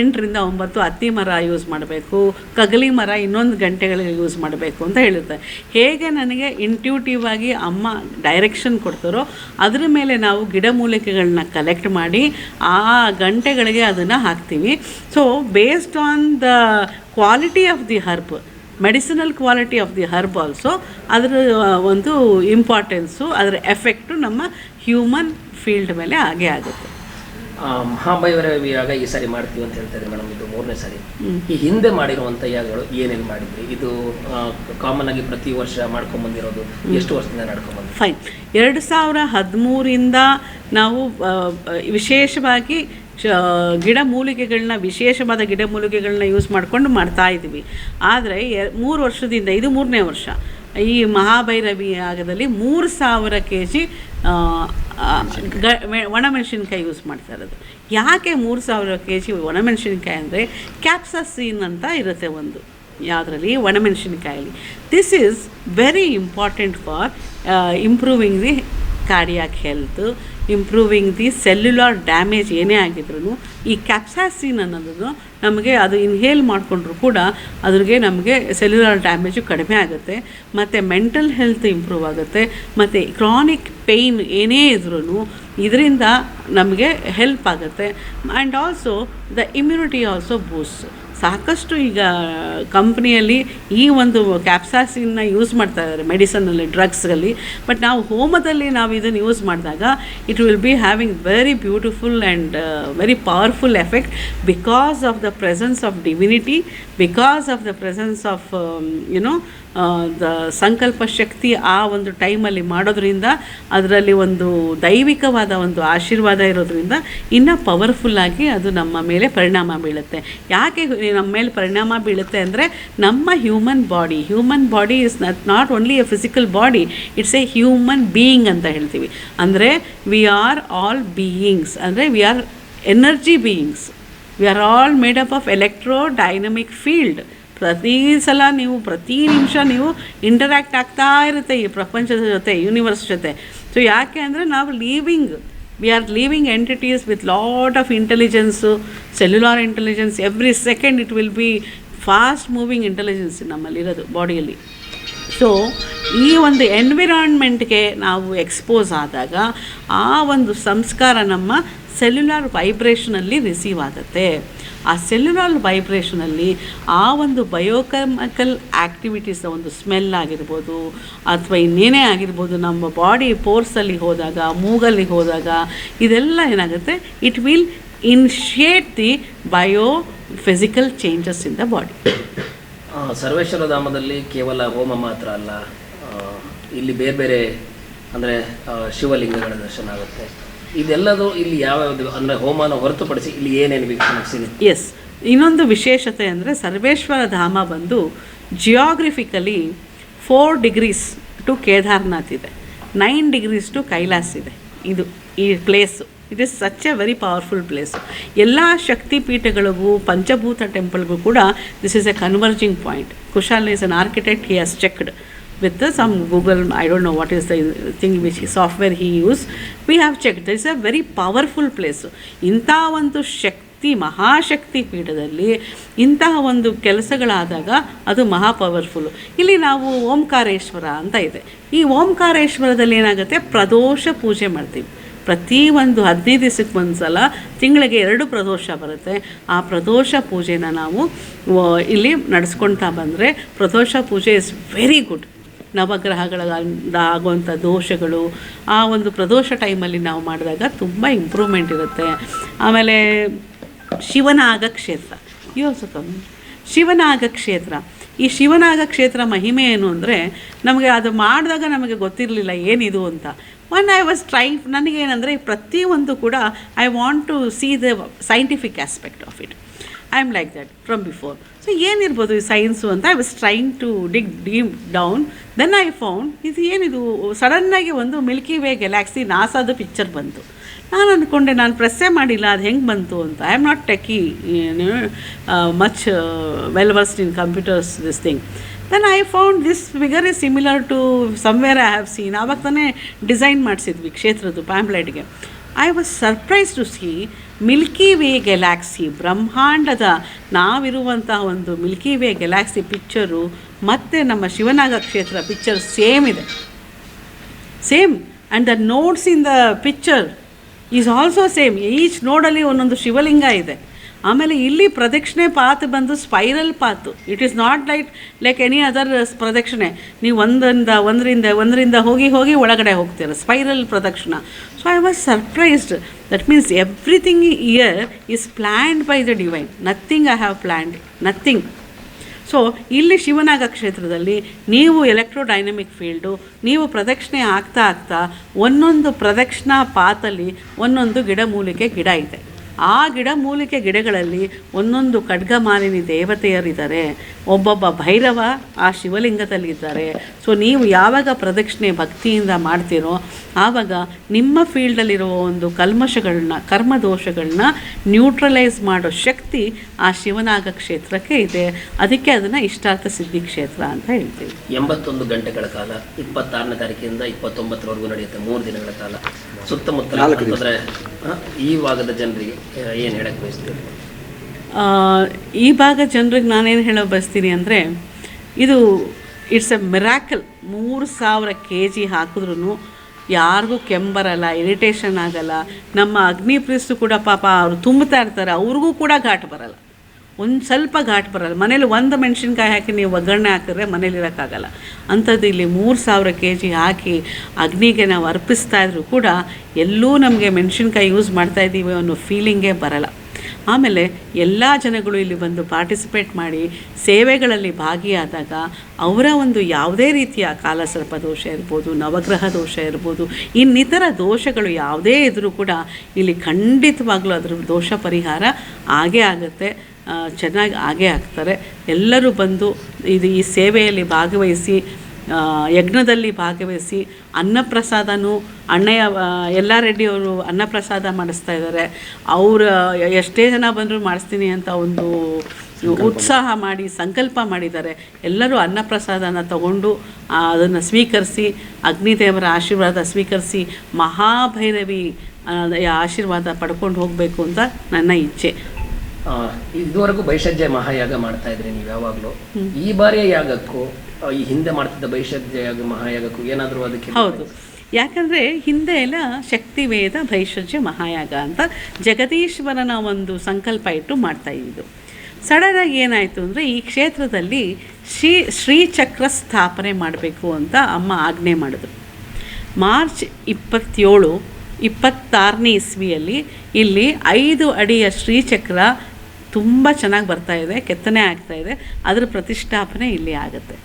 ಎಂಟರಿಂದ ಒಂಬತ್ತು ಅತ್ತಿ ಮರ ಯೂಸ್ ಮಾಡಬೇಕು, ಕಗಲಿ ಮರ ಇನ್ನೊಂದು ಗಂಟೆಗಳಿಗೆ ಯೂಸ್ ಮಾಡಬೇಕು ಅಂತ ಹೇಳಿರ್ತಾರೆ. ಹೇಗೆ ನನಗೆ ಇಂಟ್ಯೂಟಿವ್ ಆಗಿ ಅಮ್ಮ ಡೈರೆಕ್ಷನ್ ಕೊಡ್ತಾರೋ, ಅದರ ಮೇಲೆ ನಾವು ಗಿಡಮೂಲಿಕೆಗಳನ್ನ ಕಲೆಕ್ಟ್ ಮಾಡಿ ಆ ಗಂಟೆಗಳಿಗೆ ಅದನ್ನು ಹಾಕ್ತೀವಿ. So based on the quality of the herb medicinal quality of the herb also ಅದರ ಒಂದು ಇಂಪಾರ್ಟೆನ್ಸು ಅದರ ಎಫೆಕ್ಟು ನಮ್ಮ ಹ್ಯೂಮನ್ ಫೀಲ್ಡ್ ಮೇಲೆ ಆಗೇ ಆಗುತ್ತೆ. ಮಹಾಭೈವರ ಯಾಗ ಈ ಸಾರಿ ಮಾಡ್ತೀವಿ ಅಂತ ಹೇಳ್ತಾರೆ ಮೇಡಮ್. ಇದು ಮೂರನೇ ಸಾರಿ. ಈ ಹಿಂದೆ ಮಾಡಿರುವಂಥ ಯಾಗಗಳು ಏನೇನು ಮಾಡಿದ್ರಿ? ಇದು ಕಾಮನ್ ಆಗಿ ಪ್ರತಿ ವರ್ಷ ಮಾಡ್ಕೊಂಡ್ ಬಂದಿರೋದು ಎಷ್ಟು ವರ್ಷದಿಂದ ನಡ್ಕೊಂಡ್ ಬಂದ್ರಿ ಫೈನ್ ಎರಡು ಸಾವಿರ ಹದಿಮೂರಿಂದ ನಾವು ವಿಶೇಷವಾಗಿ ಗಿಡಮೂಲಿಕೆಗಳನ್ನ ವಿಶೇಷವಾದ ಗಿಡಮೂಲಿಕೆಗಳನ್ನ ಯೂಸ್ ಮಾಡಿಕೊಂಡು ಮಾಡ್ತಾ ಇದ್ವಿ. ಆದರೆ ಮೂರು ವರ್ಷದಿಂದ, ಇದು ಮೂರನೇ ವರ್ಷ. ಈ ಮಹಾಭೈರವಿ ಆಗದಲ್ಲಿ ಮೂರು ಸಾವಿರ ಕೆ ಜಿ ಗ ಒಣಮೆಣಸಿನ್ಕಾಯಿ ಯೂಸ್ ಮಾಡ್ತಾ ಇರೋದು. ಯಾಕೆ ಮೂರು ಸಾವಿರ ಕೆ ಜಿ ಒಣಮೆಣಸಿನ್ಕಾಯಿ ಅಂದರೆ ಕ್ಯಾಪ್ಸಸೀನ್ ಅಂತ ಇರುತ್ತೆ ಒಂದು, ಯಾವುದರಲ್ಲಿ? ಒಣಮೆಣಸಿನ್ಕಾಯಲ್ಲಿ. This is very important for improving the cardiac health improving the cellular damage ಏನೇ ಆಗಿದ್ರು ಈ ಕ್ಯಾಪ್ಸಾಸಿನ್ ಅನ್ನೋದನ್ನು ನಮಗೆ ಅದು ಇನ್ಹೇಲ್ ಮಾಡಿಕೊಂಡ್ರು ಕೂಡ ಅದ್ರಿಗೆ ನಮಗೆ ಸೆಲ್ಯುಲಾರ್ ಡ್ಯಾಮೇಜು ಕಡಿಮೆ ಆಗುತ್ತೆ, ಮತ್ತು ಮೆಂಟಲ್ ಹೆಲ್ತ್ ಇಂಪ್ರೂವ್ ಆಗುತ್ತೆ, ಮತ್ತು ಕ್ರಾನಿಕ್ ಪೇಯ್ನ್ ಏನೇ ಇದ್ರೂ ಇದರಿಂದ ನಮಗೆ ಹೆಲ್ಪ್ ಆಗುತ್ತೆ and also the immunity also boost ಸಾಕಷ್ಟು ಈಗ ಕಂಪ್ನಿಯಲ್ಲಿ ಈ ಒಂದು ಕ್ಯಾಪ್ಸಾಸಿನ ಯೂಸ್ ಮಾಡ್ತಾ ಇದ್ದಾರೆ ಮೆಡಿಸನಲ್ಲಿ ಡ್ರಗ್ಸ್ಗಳಲ್ಲಿ ಬಟ್ ನಾವು ಹೋಮದಲ್ಲಿ ನಾವು ಇದನ್ನು ಯೂಸ್ ಮಾಡಿದಾಗ it will be having very beautiful and very powerful effect because of the presence of divinity because of the presence of you know sankalpa shakti ಆ ಒಂದು ಟೈಮಲ್ಲಿ ಮಾಡೋದ್ರಿಂದ ಅದರಲ್ಲಿ ಒಂದು ದೈವಿಕವಾದ ಒಂದು ಆಶೀರ್ವಾದ ಇರೋದ್ರಿಂದ ಇನ್ನೂ ಪವರ್ಫುಲ್ಲಾಗಿ ಅದು ನಮ್ಮ ಮೇಲೆ ಪರಿಣಾಮ ಬೀಳುತ್ತೆ. ಯಾಕೆ ನಮ್ಮ ಮೇಲೆ ಪರಿಣಾಮ ಬೀಳುತ್ತೆ ಅಂದರೆ ನಮ್ಮ human body human body is not not only a physical body it's a human being ಅಂತ ಹೇಳ್ತೀವಿ. ಅಂದರೆ ವಿ ಆರ್ ಆಲ್ ಬೀಯಿಂಗ್ಸ್ ಅಂದರೆ we are energy beings we are all made up of electro dynamic field ಪ್ರತಿ ಸಲ ನೀವು, ಪ್ರತಿ ನಿಮಿಷ ನೀವು ಇಂಟರ್ಯಾಕ್ಟ್ ಆಗ್ತಾ ಇರುತ್ತೆ ಈ ಪ್ರಪಂಚದ ಜೊತೆ ಯೂನಿವರ್ಸ್ ಜೊತೆ. ಸೊ ಯಾಕೆ ಅಂದರೆ ನಾವು living we are living entities with lot of intelligence cellular intelligence every second it will be fast moving intelligence ನಮ್ಮಲ್ಲಿರೋದು ಬಾಡಿಯಲ್ಲಿ ಸೊ ಈ ಒಂದು ಎನ್ವಿರಾನ್ಮೆಂಟ್ಗೆ ನಾವು ಎಕ್ಸ್ಪೋಸ್ ಆದಾಗ ಆ ಒಂದು ಸಂಸ್ಕಾರ ನಮ್ಮ ಸೆಲ್ಯುಲಾರ್ ವೈಬ್ರೇಷನಲ್ಲಿ ರಿಸೀವ್ ಆಗುತ್ತೆ. ಆ ಸೆಲ್ಯುಲಾರ್ ವೈಬ್ರೇಷನಲ್ಲಿ ಆ ಒಂದು ಬಯೋಕೆಮಿಕಲ್ ಆ್ಯಕ್ಟಿವಿಟೀಸ್ನ ಒಂದು ಸ್ಮೆಲ್ ಆಗಿರ್ಬೋದು ಅಥವಾ ಇನ್ನೇನೇ ಆಗಿರ್ಬೋದು, ನಮ್ಮ ಬಾಡಿ ಪೋರ್ಸಲ್ಲಿ ಹೋದಾಗ, ಮೂಗಲ್ಲಿ ಹೋದಾಗ ಇದೆಲ್ಲ ಏನಾಗುತ್ತೆ? It will initiate the bio physical changes in the body Sarveshwara ಧಾಮದಲ್ಲಿ ಕೇವಲ ಹೋಮ ಮಾತ್ರ ಅಲ್ಲ ಇಲ್ಲಿ ಬೇರೆ ಬೇರೆ, ಅಂದರೆ ಶಿವಲಿಂಗಗಳ ದರ್ಶನ ಆಗುತ್ತೆ. ಇದೆಲ್ಲದು ಇಲ್ಲಿ ಯಾವ್ಯಾವ ಅಂದರೆ ಹೋಮನ ಹೊರತುಪಡಿಸಿ ಇಲ್ಲಿ ಏನೇನು ಎಸ್ ಇನ್ನೊಂದು ವಿಶೇಷತೆ ಅಂದರೆ ಸರ್ವೇಶ್ವರ ಧಾಮ ಬಂದು geographically four degrees to Kedarnath ಇದೆ. ನೈನ್ ಡಿಗ್ರೀಸ್ ಟು ಕೈಲಾಸ್ ಇದೆ. ಇದು ಈ place it is such a very powerful place ಎಲ್ಲ ಶಕ್ತಿಪೀಠಗಳಿಗೂ ಪಂಚಭೂತ ಟೆಂಪಲ್ಗೂ ಕೂಡ this is a converging point Kushal is an architect he has checked with the, some Google, I don't know what is the thing which software he used, we have checked. There is a very powerful place. ಇಂಥ ಒಂದು ಶಕ್ತಿ ಮಹಾಶಕ್ತಿ ಪೀಠದಲ್ಲಿ ಇಂತಹ ಒಂದು ಕೆಲಸಗಳಾದಾಗ ಅದು ಮಹಾ powerful ಇಲ್ಲಿ ನಾವು ಓಂಕಾರೇಶ್ವರ ಅಂತ ಇದೆ. ಈ ಓಂಕಾರೇಶ್ವರದಲ್ಲಿ ಏನಾಗುತ್ತೆ? ಪ್ರದೋಷ ಪೂಜೆ ಮಾಡ್ತೀವಿ. ಪ್ರತಿ ಒಂದು ಹದಿನೈದು ದಿವಸಕ್ಕೆ ಒಂದು ಸಲ ತಿಂಗಳಿಗೆ ಎರಡು ಪ್ರದೋಷ ಬರುತ್ತೆ. ಆ ಪ್ರದೋಷ ಪೂಜೆನ ನಾವು ಇಲ್ಲಿ ನಡೆಸ್ಕೊಳ್ತಾ ಬಂದರೆ ಪ್ರದೋಷ ಪೂಜೆ ಇಸ್ ವೆರಿ ಗುಡ್ ನವಗ್ರಹಗಳಿಂದ ಆಗುವಂಥ ದೋಷಗಳು ಆ ಒಂದು ಪ್ರದೋಷ ಟೈಮಲ್ಲಿ ನಾವು ಮಾಡಿದಾಗ ತುಂಬ ಇಂಪ್ರೂವ್ಮೆಂಟ್ ಇರುತ್ತೆ. ಆಮೇಲೆ ಶಿವನಾಗ ಕ್ಷೇತ್ರ. ಯು ಆಲ್ಸೋ ಕಮ್ ಶಿವನಾಗ ಕ್ಷೇತ್ರ. ಈ ಶಿವನಾಗ ಕ್ಷೇತ್ರ ಮಹಿಮೆ ಏನು ಅಂದರೆ ನಮಗೆ ಅದು ಮಾಡಿದಾಗ ನಮಗೆ ಗೊತ್ತಿರಲಿಲ್ಲ ಏನಿದು ಅಂತ. ಒನ್ ಐ ವಾಸ್ ಟ್ರೈ ನನಗೇನೆಂದರೆ ಪ್ರತಿಯೊಂದು ಕೂಡ I want to see the scientific aspect of it I am like that from before so ಏನಿರ್ಬೋದು ಈ ಸೈನ್ಸು ಅಂತ? I was trying to dig deep down then I found ಇದು ಏನಿದು? ಸಡನ್ನಾಗಿ ಒಂದು ಮಿಲ್ಕಿ ವೇ ಗ್ಯಾಲಾಕ್ಸಿ ನಾಸಾದ ಪಿಕ್ಚರ್ ಬಂತು. ನಾನು ಅಂದ್ಕೊಂಡೆ ನಾನು ಪ್ರೆಸ್ಸೇ ಮಾಡಿಲ್ಲ, ಅದು ಹೆಂಗೆ ಬಂತು ಅಂತ? I am not techie much well versed in computers this thing then I found this figure is similar to somewhere I have seen ಆವಾಗ ತಾನೇ ಡಿಸೈನ್ ಮಾಡಿಸಿದ್ವಿ ಕ್ಷೇತ್ರದ್ದು ಪ್ಯಾಂಪ್ಲೆಟ್ಗೆ I was surprise to see milky way galaxy ಬ್ರಹ್ಮಾಂಡದ ನಾವಿರುವಂತಹ ಒಂದು Milky way ಗೆಲ್ಯಾಕ್ಸಿ picture ಮತ್ತು ನಮ್ಮ ಶಿವನಾಗ ಕ್ಷೇತ್ರ ಪಿಕ್ಚರ್ ಸೇಮ್ ಇದೆ. Same. And the notes in the picture is also same each ನೋಡಲ್ಲಿ ಒಂದೊಂದು ಶಿವಲಿಂಗ ಇದೆ. ಆಮೇಲೆ ಇಲ್ಲಿ ಪ್ರದಕ್ಷಿಣೆ ಪಾತ್ ಬಂದು spiral path. It is not like like any other ಪ್ರದಕ್ಷಿಣೆ. ನೀವು ಒಂದರಿಂದ ಒಂದರಿಂದ ಒಂದರಿಂದ ಹೋಗಿ ಹೋಗಿ ಒಳಗಡೆ ಹೋಗ್ತೀರ spiral ಪ್ರದಕ್ಷಿಣ. So I was surprised that means everything here is planned by the divine nothing I have planned nothing so ಇಲ್ಲಿ ಶಿವನಾಗ ಕ್ಷೇತ್ರದಲ್ಲಿ ನೀವು ಎಲೆಕ್ಟ್ರೋಡೈನಮಿಕ್ ಫೀಲ್ಡು ನೀವು ಪ್ರದಕ್ಷಿಣೆ ಆಗ್ತಾ ಆಗ್ತಾ ಒಂದೊಂದು ಪ್ರದಕ್ಷಿಣಾ ಪಾತಲ್ಲಿ ಒಂದೊಂದು ಗಿಡಮೂಲಿಕೆ ಗಿಡ ಇದೆ. ಆ ಗಿಡಮೂಲಿಕೆ ಗಿಡಗಳಲ್ಲಿ ಒಂದೊಂದು ಖಡ್ಗಮಾಲಿನಿ ದೇವತೆಯರಿದ್ದಾರೆ. ಒಬ್ಬೊಬ್ಬ ಭೈರವ ಆ ಶಿವಲಿಂಗದಲ್ಲಿದ್ದಾರೆ. ಸೊ ನೀವು ಯಾವಾಗ ಪ್ರದಕ್ಷಿಣೆ ಭಕ್ತಿಯಿಂದ ಮಾಡ್ತೀರೋ, ಆವಾಗ ನಿಮ್ಮ ಫೀಲ್ಡಲ್ಲಿರುವ ಒಂದು ಕಲ್ಮಶಗಳನ್ನ, ಕರ್ಮದೋಷಗಳನ್ನ ನ್ಯೂಟ್ರಲೈಸ್ ಮಾಡೋ ಶಕ್ತಿ ಆ ಶಿವನಾಗ ಕ್ಷೇತ್ರಕ್ಕೆ ಇದೆ. ಅದಕ್ಕೆ ಅದನ್ನು ಇಷ್ಟಾರ್ಥ ಸಿದ್ಧಿ ಕ್ಷೇತ್ರ ಅಂತ ಹೇಳ್ತೀವಿ. ಎಂಬತ್ತೊಂದು ಗಂಟೆಗಳ ಕಾಲ ಇಪ್ಪತ್ತಾರನೇ ತಾರೀಕಿಂದ ಇಪ್ಪತ್ತೊಂಬತ್ತರವರೆಗೂ ನಡೆಯುತ್ತೆ ಮೂರು ದಿನಗಳ ಕಾಲ. ಸುತ್ತಮುತ್ತ ಈ ಭಾಗದ ಜನರಿಗೆ ಏನು ಹೇಳಕ್ಕೆ ಬಯಸ್ತೀವಿ ಆ, ಈ ಭಾಗ ಜನರಿಗೆ ನಾನೇನು ಹೇಳೋ ಬಯಸ್ತೀನಿ ಅಂದರೆ ಇದು ಇಟ್ಸ್ ಎ ಮಿರಾಕಲ್. ಮೂರು ಸಾವಿರ ಕೆ ಜಿ ಹಾಕಿದ್ರೂ ಯಾರಿಗೂ ಕೆಂಬರಲ್ಲ ಇರಿಟೇಷನ್ ಆಗಲ್ಲ. ನಮ್ಮ ಅಗ್ನಿ ಪ್ರೀಸ್ಟು ಕೂಡ ಪಾಪ ಅವರು ತುಂಬುತ್ತಾ ಇರ್ತಾರೆ ಅವ್ರಿಗೂ ಕೂಡ ಘಾಟ್ ಬರಲ್ಲ. ಒಂದು ಸ್ವಲ್ಪ ಘಾಟ್ ಬರಲ್ಲ. ಮನೇಲಿ ಒಂದು ಮೆಣಸಿನ್ಕಾಯಿ ಹಾಕಿ ನೀವು ಒಗ್ಗರಣೆ ಹಾಕಿದ್ರೆ ಮನೇಲಿ ಇರೋಕ್ಕಾಗಲ್ಲ. ಅಂಥದ್ದು ಇಲ್ಲಿ ಮೂರು ಸಾವಿರ ಕೆ ಜಿ ಹಾಕಿ ಅಗ್ನಿಗೆ ನಾವು ಅರ್ಪಿಸ್ತಾ ಇದ್ರೂ ಕೂಡ ಎಲ್ಲೂ ನಮಗೆ ಮೆಣಸಿನ್ಕಾಯಿ ಯೂಸ್ ಮಾಡ್ತಾ ಇದ್ದೀವಿ ಅನ್ನೋ ಫೀಲಿಂಗೇ ಬರಲ್ಲ. ಆಮೇಲೆ ಎಲ್ಲ ಜನಗಳು ಇಲ್ಲಿ ಬಂದು ಪಾರ್ಟಿಸಿಪೇಟ್ ಮಾಡಿ ಸೇವೆಗಳಲ್ಲಿ ಭಾಗಿಯಾದಾಗ ಅವರ ಒಂದು ಯಾವುದೇ ರೀತಿಯ ಕಾಲಸರ್ಪ ದೋಷ ಇರ್ಬೋದು, ನವಗ್ರಹ ದೋಷ ಇರ್ಬೋದು, ಇನ್ನಿತರ ದೋಷಗಳು ಯಾವುದೇ ಇದ್ದರೂ ಕೂಡ ಇಲ್ಲಿ ಖಂಡಿತವಾಗಲೂ ಅದರ ದೋಷ ಪರಿಹಾರ ಆಗೇ ಆಗುತ್ತೆ. ಚೆನ್ನಾಗಿ ಆಗೇ ಆಗ್ತಾರೆ ಎಲ್ಲರೂ ಬಂದು ಇದು ಈ ಸೇವೆಯಲ್ಲಿ ಭಾಗವಹಿಸಿ ಯಜ್ಞದಲ್ಲಿ ಭಾಗವಹಿಸಿ ಅನ್ನಪ್ರಸಾದನೂ ಅಣ್ಣಯ್ಯ ಎಲ್ಲ ರೆಡ್ಡಿಯವರು ಅನ್ನಪ್ರಸಾದ ಮಾಡಿಸ್ತಾ ಇದ್ದಾರೆ. ಅವರು ಎಷ್ಟೇ ಜನ ಬಂದರೂ ಮಾಡಿಸ್ತೀನಿ ಅಂತ ಒಂದು ಉತ್ಸಾಹ ಮಾಡಿ ಸಂಕಲ್ಪ ಮಾಡಿದ್ದಾರೆ. ಎಲ್ಲರೂ ಅನ್ನಪ್ರಸಾದನ ತಗೊಂಡು ಅದನ್ನು ಸ್ವೀಕರಿಸಿ ಅಗ್ನಿದೇವರ ಆಶೀರ್ವಾದ ಸ್ವೀಕರಿಸಿ ಮಹಾಭೈರವಿ ಆಶೀರ್ವಾದ ಪಡ್ಕೊಂಡು ಹೋಗಬೇಕು ಅಂತ ನನ್ನ ಇಚ್ಛೆ. ಇದುವರೆಗೂ ಬೈಷಜ್ಯ ಮಹಾಯಾಗ ಮಾಡ್ತಾ ಇದ್ರಿ ನೀವು ಯಾವಾಗಲೂ. ಈ ಬಾರಿಯ ಯಾಗಕ್ಕೂ ಈ ಹಿಂದೆ ಮಾಡ್ತಿದ್ದ ಬೈಷಜ್ಯ ಯಾಗ ಮಹಾಯಾಗಕ್ಕೂ ಏನಾದರೂ ಅದಕ್ಕೆ ಹೌದು. ಯಾಕಂದರೆ ಹಿಂದೆ ಎಲ್ಲ ಶಕ್ತಿವೇದ ಭೈಷಜ್ಯ ಮಹಾಯಾಗ ಅಂತ ಜಗದೀಶ್ವರನ ಒಂದು ಸಂಕಲ್ಪ ಇಟ್ಟು ಮಾಡ್ತಾ ಇದ್ದು ಸಡನ್ನಾಗಿ ಏನಾಯಿತು ಅಂದರೆ ಈ ಕ್ಷೇತ್ರದಲ್ಲಿ ಶ್ರೀ ಶ್ರೀಚಕ್ರ ಸ್ಥಾಪನೆ ಮಾಡಬೇಕು ಅಂತ ಅಮ್ಮ ಆಜ್ಞೆ ಮಾಡಿದ್ರು. ಮಾರ್ಚ್ ಇಪ್ಪತ್ತೇಳು ಇಪ್ಪತ್ತಾರನೇ ಇಸ್ವಿಯಲ್ಲಿ ಇಲ್ಲಿ ಐದು ಅಡಿಯ ಶ್ರೀಚಕ್ರ ತುಂಬ ಚೆನ್ನಾಗಿ ಬರ್ತಾ ಇದೆ, ಕೆತ್ತನೆ ಆಗ್ತಾ ಇದೆ. ಅದರ ಪ್ರತಿಷ್ಠಾಪನೆ ಇಲ್ಲಿ ಆಗುತ್ತೆ.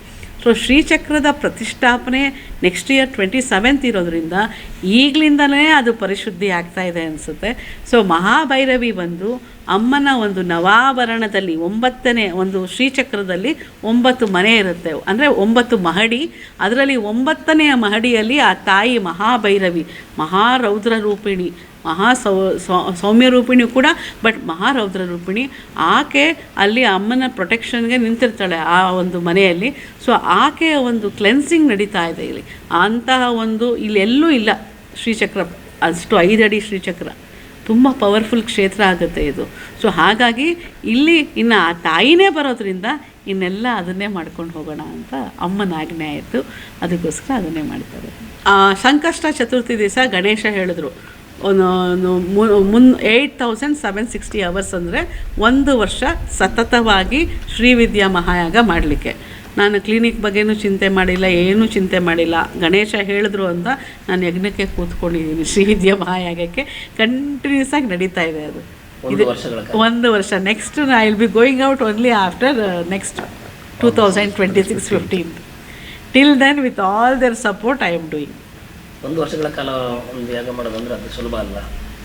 ಸೊ ಶ್ರೀಚಕ್ರದ ಪ್ರತಿಷ್ಠಾಪನೆ ನೆಕ್ಸ್ಟ್ ಇಯರ್ ಟ್ವೆಂಟಿ ಸೆವೆಂತ್ ಇರೋದ್ರಿಂದ ಈಗಲಿಂದಲೇ ಅದು ಪರಿಶುದ್ಧಿ ಆಗ್ತಾ ಇದೆ ಅನಿಸುತ್ತೆ. ಸೊ ಮಹಾಭೈರವಿ ಬಂದು ಅಮ್ಮನ ಒಂದು ನವಾಭರಣದಲ್ಲಿ ಒಂಬತ್ತನೇ, ಒಂದು ಶ್ರೀಚಕ್ರದಲ್ಲಿ ಒಂಬತ್ತು ಮನೆ ಇರುತ್ತೆ. ಅಂದರೆ ಒಂಬತ್ತು ಮಹಡಿ. ಅದರಲ್ಲಿ ಒಂಬತ್ತನೆಯ ಮಹಡಿಯಲ್ಲಿ ಆ ತಾಯಿ ಮಹಾಭೈರವಿ, ಮಹಾರೌದ್ರ ರೂಪಿಣಿ ಮಹಾ ಸೌ ಸೌಮ್ಯ ರೂಪಿಣಿ ಕೂಡ ಬಟ್ ಮಹಾರೌದ್ರ ರೂಪಿಣಿ, ಆಕೆ ಅಲ್ಲಿ ಅಮ್ಮನ ಪ್ರೊಟೆಕ್ಷನ್ಗೆ ನಿಂತಿರ್ತಾಳೆ ಆ ಒಂದು ಮನೆಯಲ್ಲಿ. ಸೊ ಆಕೆಯ ಒಂದು ಕ್ಲೆನ್ಸಿಂಗ್ ನಡೀತಾ ಇದೆ ಇಲ್ಲಿ. ಅಂತಹ ಒಂದು ಇಲ್ಲಿ ಎಲ್ಲೂ ಇಲ್ಲ. ಶ್ರೀಚಕ್ರ, ಅಷ್ಟು ಐದಡಿ ಶ್ರೀಚಕ್ರ. ತುಂಬ ಪವರ್ಫುಲ್ ಕ್ಷೇತ್ರ ಆಗುತ್ತೆ ಇದು. ಸೊ ಹಾಗಾಗಿ ಇಲ್ಲಿ ಇನ್ನು ಆ ತಾಯಿನೇ ಬರೋದ್ರಿಂದ ಇನ್ನೆಲ್ಲ ಅದನ್ನೇ ಮಾಡ್ಕೊಂಡು ಹೋಗೋಣ ಅಂತ ಅಮ್ಮನ ಆಜ್ಞೆ ಆಯಿತು. ಅದಕ್ಕೋಸ್ಕರ ಅದನ್ನೇ ಮಾಡ್ತಾರೆ. ಸಂಕಷ್ಟ ಚತುರ್ಥಿ ದಿವಸ ಗಣೇಶ ಹೇಳಿದ್ರು. ಮುನ್ eight thousand seven sixty hours ಅಂದರೆ ಒಂದು ವರ್ಷ ಸತತವಾಗಿ ಶ್ರೀವಿದ್ಯಾ ಮಹಾಯಾಗ ಮಾಡಲಿಕ್ಕೆ. ನಾನು ಕ್ಲಿನಿಕ್ ಬಗ್ಗೆನೂ ಚಿಂತೆ ಮಾಡಿಲ್ಲ ಏನೂ ಚಿಂತೆ ಮಾಡಿಲ್ಲ. ಗಣೇಶ ಹೇಳಿದ್ರು ಅಂತ ನಾನು ಯಜ್ಞಕ್ಕೆ ಕೂತ್ಕೊಂಡಿದ್ದೀನಿ ಶ್ರೀವಿದ್ಯಾ ಮಹಾಯಾಗಕ್ಕೆ. ಕಂಟಿನ್ಯೂಸ್ ಆಗಿ ನಡೀತಾ ಇದೆ ಅದು. ಇದು ಒಂದು ವರ್ಷ. Next I will be going out only after next two thousand twenty six fifteen till then with all their support I am doing ಒಂದು ವರ್ಷಗಳ ಕಾಲ ಒಂದು ಯಾಗ ಮಾಡೋದಂದ್ರೆ ಅದು ಸುಲಭ ಅಲ್ಲ.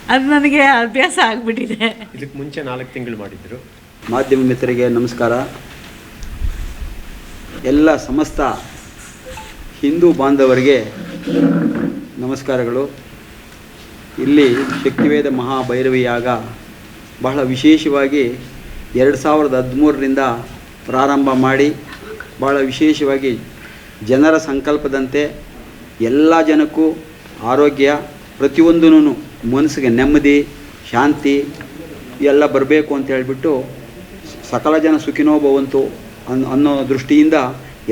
ಅದು ನನಗೆ ಅಭ್ಯಾಸ ಆಗಿಬಿಟ್ಟಿದೆ. ಇದಕ್ಕೆ ಮುಂಚೆ ನಾಲ್ಕು ತಿಂಗಳು ಮಾಡಿದ್ರು. ಮಾಧ್ಯಮ ಮಿತ್ರರಿಗೆ ನಮಸ್ಕಾರ. ಎಲ್ಲ ಸಮಸ್ತ ಹಿಂದೂ ಬಾಂಧವರಿಗೆ ನಮಸ್ಕಾರಗಳು. ಇಲ್ಲಿ ಶಕ್ತಿವೇದ ಮಹಾಭೈರವಿ ಯಾಗ ಬಹಳ ವಿಶೇಷವಾಗಿ ಎರಡು ಸಾವಿರದ ಹದಿಮೂರರಿಂದ ಪ್ರಾರಂಭ ಮಾಡಿ ಭಾಳ ವಿಶೇಷವಾಗಿ ಜನರ ಸಂಕಲ್ಪದಂತೆ ಎಲ್ಲ ಜನಕ್ಕೂ ಆರೋಗ್ಯ ಪ್ರತಿಯೊಂದೂ ಮನಸ್ಸಿಗೆ ನೆಮ್ಮದಿ, ಶಾಂತಿ ಎಲ್ಲ ಬರಬೇಕು ಅಂತ ಹೇಳಿಬಿಟ್ಟು ಸಕಲ ಜನ ಸುಖಿನೋ ಭವಂತು ಅನ್, ಅನ್ನೋ ದೃಷ್ಟಿಯಿಂದ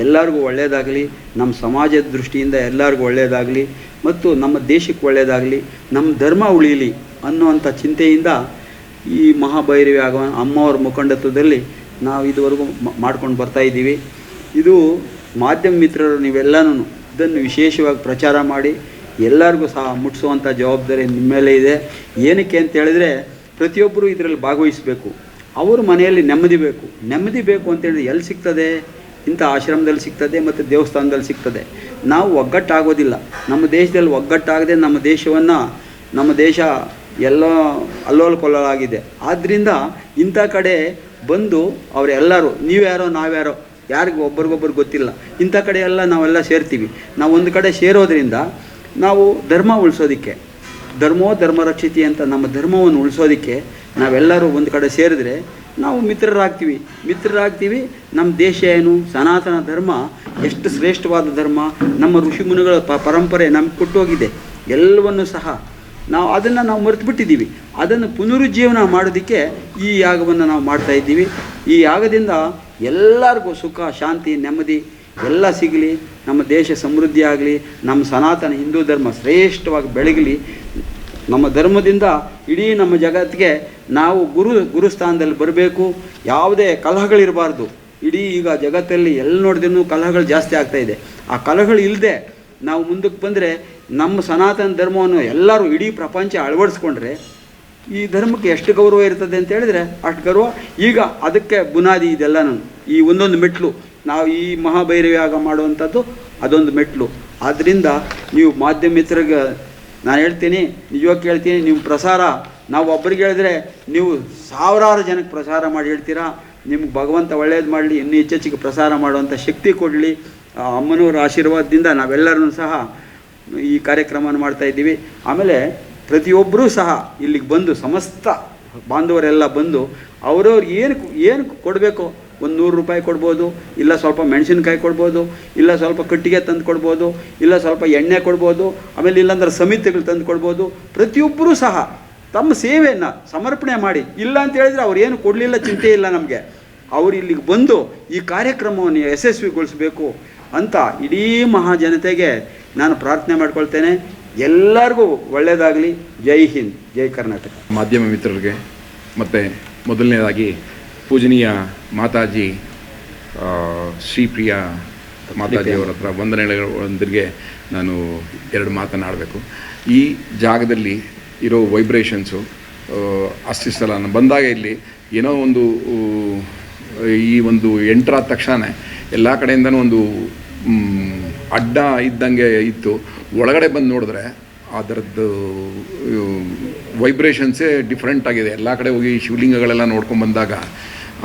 ಎಲ್ಲರಿಗೂ ಒಳ್ಳೆಯದಾಗಲಿ ನಮ್ಮ ಸಮಾಜದ ದೃಷ್ಟಿಯಿಂದ ಎಲ್ಲರಿಗೂ ಒಳ್ಳೆಯದಾಗಲಿ ಮತ್ತು ನಮ್ಮ ದೇಶಕ್ಕೆ ಒಳ್ಳೆಯದಾಗಲಿ ನಮ್ಮ ಧರ್ಮ ಉಳಿಯಲಿ ಅನ್ನುವಂಥ ಚಿಂತೆಯಿಂದ ಈ ಮಹಾಭೈರವಿ ಆಗೋ ಅಮ್ಮವ್ರ ಮುಖಂಡತ್ವದಲ್ಲಿ ನಾವು ಇದುವರೆಗೂ ಮಾಡ್ಕೊಂಡು ಬರ್ತಾ ಇದ್ದೀವಿ. ಇದು ಮಾಧ್ಯಮ ಮಿತ್ರರು ನೀವೆಲ್ಲನೂ ಇದನ್ನು ವಿಶೇಷವಾಗಿ ಪ್ರಚಾರ ಮಾಡಿ ಎಲ್ಲರಿಗೂ ಸಹ ಮುಟ್ಟಿಸುವಂಥ ಜವಾಬ್ದಾರಿ ನಿಮ್ಮ ಮೇಲೆ ಇದೆ. ಏನಕ್ಕೆ ಅಂತ ಹೇಳಿದರೆ ಪ್ರತಿಯೊಬ್ಬರು ಇದರಲ್ಲಿ ಭಾಗವಹಿಸಬೇಕು. ಅವರು ಮನೆಯಲ್ಲಿ ನೆಮ್ಮದಿ ಬೇಕು. ನೆಮ್ಮದಿ ಬೇಕು ಅಂತೇಳಿದ್ರೆ ಎಲ್ಲಿ ಸಿಗ್ತದೆ? ಇಂಥ ಆಶ್ರಮದಲ್ಲಿ ಸಿಗ್ತದೆ ಮತ್ತು ದೇವಸ್ಥಾನದಲ್ಲಿ ಸಿಗ್ತದೆ. ನಾವು ಒಗ್ಗಟ್ಟಾಗೋದಿಲ್ಲ. ನಮ್ಮ ದೇಶದಲ್ಲಿ ಒಗ್ಗಟ್ಟಾಗದೆ ನಮ್ಮ ದೇಶವನ್ನು ನಮ್ಮ ದೇಶ ಎಲ್ಲ ಅಲ್ಲೋಲ್ ಕೊಲ್ಲಲಾಗಿದೆ ಆದ್ದರಿಂದ ಇಂಥ ಕಡೆ ಬಂದು ಅವರೆಲ್ಲರೂ, ನೀವ್ಯಾರೋ ನಾವ್ಯಾರೋ ಯಾರಿಗೂ ಒಬ್ರಿಗೊಬ್ರು ಗೊತ್ತಿಲ್ಲ. ಇಂಥ ಕಡೆ ಎಲ್ಲ ನಾವೆಲ್ಲ ಸೇರ್ತೀವಿ. ನಾವು ಒಂದು ಕಡೆ ಸೇರೋದ್ರಿಂದ ನಾವು ಧರ್ಮ ಉಳಿಸೋದಕ್ಕೆ, ಧರ್ಮೋ ಧರ್ಮ ರಕ್ಷಿತಿ ಅಂತ ನಮ್ಮ ಧರ್ಮವನ್ನು ಉಳಿಸೋದಕ್ಕೆ ನಾವೆಲ್ಲರೂ ಒಂದು ಕಡೆ ಸೇರಿದ್ರೆ ನಾವು ಮಿತ್ರರಾಗ್ತೀವಿ. ಮಿತ್ರರಾಗ್ತೀವಿ. ನಮ್ಮ ದೇಶ ಏನು? ಸನಾತನ ಧರ್ಮ, ಎಷ್ಟು ಶ್ರೇಷ್ಠವಾದ ಧರ್ಮ, ನಮ್ಮ ಋಷಿಮುನಿಗಳ ಪ ಪರಂಪರೆ ನಮ್ಗೆ ಕೊಟ್ಟೋಗಿದೆ. ಎಲ್ಲವನ್ನು ಸಹ ನಾವು ಅದನ್ನು ನಾವು ಮರೆತು ಬಿಟ್ಟಿದ್ದೀವಿ ಅದನ್ನು ಪುನರುಜ್ಜೀವನ ಮಾಡೋದಕ್ಕೆ ಈ ಯಾಗವನ್ನು ನಾವು ಮಾಡ್ತಾ ಇದ್ದೀವಿ. ಈ ಯಾಗದಿಂದ ಎಲ್ಲರಿಗೂ ಸುಖ, ಶಾಂತಿ, ನೆಮ್ಮದಿ ಎಲ್ಲ ಸಿಗಲಿ. ನಮ್ಮ ದೇಶ ಸಮೃದ್ಧಿ ಆಗಲಿ. ನಮ್ಮ ಸನಾತನ ಹಿಂದೂ ಧರ್ಮ ಶ್ರೇಷ್ಠವಾಗಿ ಬೆಳಗಲಿ. ನಮ್ಮ ಧರ್ಮದಿಂದ ಇಡೀ ನಮ್ಮ ಜಗತ್ತಿಗೆ ನಾವು ಗುರು, ಗುರುಸ್ಥಾನದಲ್ಲಿ ಬರಬೇಕು. ಯಾವುದೇ ಕಲಹಗಳಿರಬಾರ್ದು. ಇಡೀ ಈಗ ಜಗತ್ತಲ್ಲಿ ಎಲ್ಲಿ ನೋಡಿದ್ರೂ ಕಲಹಗಳು ಜಾಸ್ತಿ ಆಗ್ತಾ ಇದೆ. ಆ ಕಲಹಗಳು ಇಲ್ಲದೆ ನಾವು ಮುಂದಕ್ಕೆ ಬಂದರೆ ನಮ್ಮ ಸನಾತನ ಧರ್ಮವನ್ನು ಎಲ್ಲರೂ ಇಡೀ ಪ್ರಪಂಚ ಅಳವಡಿಸ್ಕೊಂಡ್ರೆ ಈ ಧರ್ಮಕ್ಕೆ ಎಷ್ಟು ಗೌರವ ಇರ್ತದೆ ಅಂತ ಹೇಳಿದರೆ ಅಷ್ಟು ಗೌರವ. ಈಗ ಅದಕ್ಕೆ ಬುನಾದಿ ಇದೆಲ್ಲ ನಾನು. ಈ ಒಂದೊಂದು ಮೆಟ್ಲು, ನಾವು ಈ ಮಹಾಭೈರವ್ಯಾಗ ಮಾಡುವಂಥದ್ದು ಅದೊಂದು ಮೆಟ್ಲು. ಆದ್ದರಿಂದ ನೀವು ಮಾಧ್ಯಮ ನಾನು ಹೇಳ್ತೀನಿ, ನಿಜವಾಗಿ ಕೇಳ್ತೀನಿ, ನಿಮ್ಮ ಪ್ರಸಾರ, ನಾವು ಒಬ್ಬರಿಗೆ ಹೇಳಿದ್ರೆ ನೀವು ಸಾವಿರಾರು ಜನಕ್ಕೆ ಪ್ರಸಾರ ಮಾಡಿ ಹೇಳ್ತೀರಾ? ನಿಮ್ಗೆ ಭಗವಂತ ಒಳ್ಳೇದು ಮಾಡಲಿ, ಇನ್ನೂ ಹೆಚ್ಚೆಚ್ಚಿಗೆ ಪ್ರಸಾರ ಮಾಡುವಂಥ ಶಕ್ತಿ ಕೊಡಲಿ. ಅಮ್ಮನವರ ಆಶೀರ್ವಾದದಿಂದ ನಾವೆಲ್ಲರೂ ಸಹ ಈ ಕಾರ್ಯಕ್ರಮವನ್ನು ಮಾಡ್ತಾಯಿದ್ದೀವಿ ಆಮೇಲೆ ಪ್ರತಿಯೊಬ್ಬರೂ ಸಹ ಇಲ್ಲಿಗೆ ಬಂದು ಸಮಸ್ತ ಬಾಂಧವರೆಲ್ಲ ಬಂದು ಅವ್ರವ್ರಿಗೆ ಏನು ಏನು ಕೊಡಬೇಕು? ಒಂದು ನೂರು ರೂಪಾಯಿ ಕೊಡ್ಬೋದು, ಇಲ್ಲ ಸ್ವಲ್ಪ ಮೆಣಸಿನ್ಕಾಯಿ ಕೊಡ್ಬೋದು, ಇಲ್ಲ ಸ್ವಲ್ಪ ಕಟ್ಟಿಗೆ ತಂದು ಕೊಡ್ಬೋದು, ಇಲ್ಲ ಸ್ವಲ್ಪ ಎಣ್ಣೆ ಕೊಡ್ಬೋದು, ಆಮೇಲೆ ಇಲ್ಲಾಂದ್ರೆ ಸಮಿತಿಗಳು ತಂದು ಕೊಡ್ಬೋದು. ಪ್ರತಿಯೊಬ್ಬರೂ ಸಹ ತಮ್ಮ ಸೇವೆಯನ್ನು ಸಮರ್ಪಣೆ ಮಾಡಿ, ಇಲ್ಲ ಅಂತ ಹೇಳಿದರೆ ಅವ್ರು ಏನು ಕೊಡಲಿಲ್ಲ, ಚಿಂತೆ ಇಲ್ಲ ನಮಗೆ. ಅವರು ಇಲ್ಲಿಗೆ ಬಂದು ಈ ಕಾರ್ಯಕ್ರಮವನ್ನು ಯಶಸ್ವಿಗೊಳಿಸಬೇಕು ಅಂತ ಇಡೀ ಮಹಾಜನತೆಗೆ ನಾನು ಪ್ರಾರ್ಥನೆ ಮಾಡ್ಕೊಳ್ತೇನೆ. ಎಲ್ಲರಿಗೂ ಒಳ್ಳೆಯದಾಗಲಿ ಜೈ ಹಿಂದ್, ಜೈ ಕರ್ನಾಟಕ. ಮಾಧ್ಯಮ ಮಿತ್ರರಿಗೆ, ಮತ್ತು ಮೊದಲನೇದಾಗಿ ಪೂಜನೀಯ ಮಾತಾಜಿ ಶ್ರೀಪ್ರಿಯ ಮಾತಾಜಿಯವರ ಹತ್ರ ವಂದನೆಗಳೊಂದಿಗೆ ನಾನು ಎರಡು ಮಾತನಾಡಬೇಕು. ಈ ಜಾಗದಲ್ಲಿ ಇರೋ ವೈಬ್ರೇಷನ್ಸು ನಾನು ಬಂದಾಗ ಇಲ್ಲಿ ಏನೋ ಒಂದು ಈ ಒಂದು ಎಂಟ್ರಾದ ತಕ್ಷಣ ಎಲ್ಲ ಕಡೆಯಿಂದನೂ ಒಂದು ಅಡ್ಡ ಇದ್ದಂಗೆ ಇತ್ತು. ಒಳಗಡೆ ಬಂದು ನೋಡಿದ್ರೆ ಅದರದ್ದು ವೈಬ್ರೇಷನ್ಸೇ ಡಿಫ್ರೆಂಟ್ ಆಗಿದೆ. ಎಲ್ಲ ಕಡೆ ಹೋಗಿ ಶಿವಲಿಂಗಗಳೆಲ್ಲ ನೋಡ್ಕೊಂಡು ಬಂದಾಗ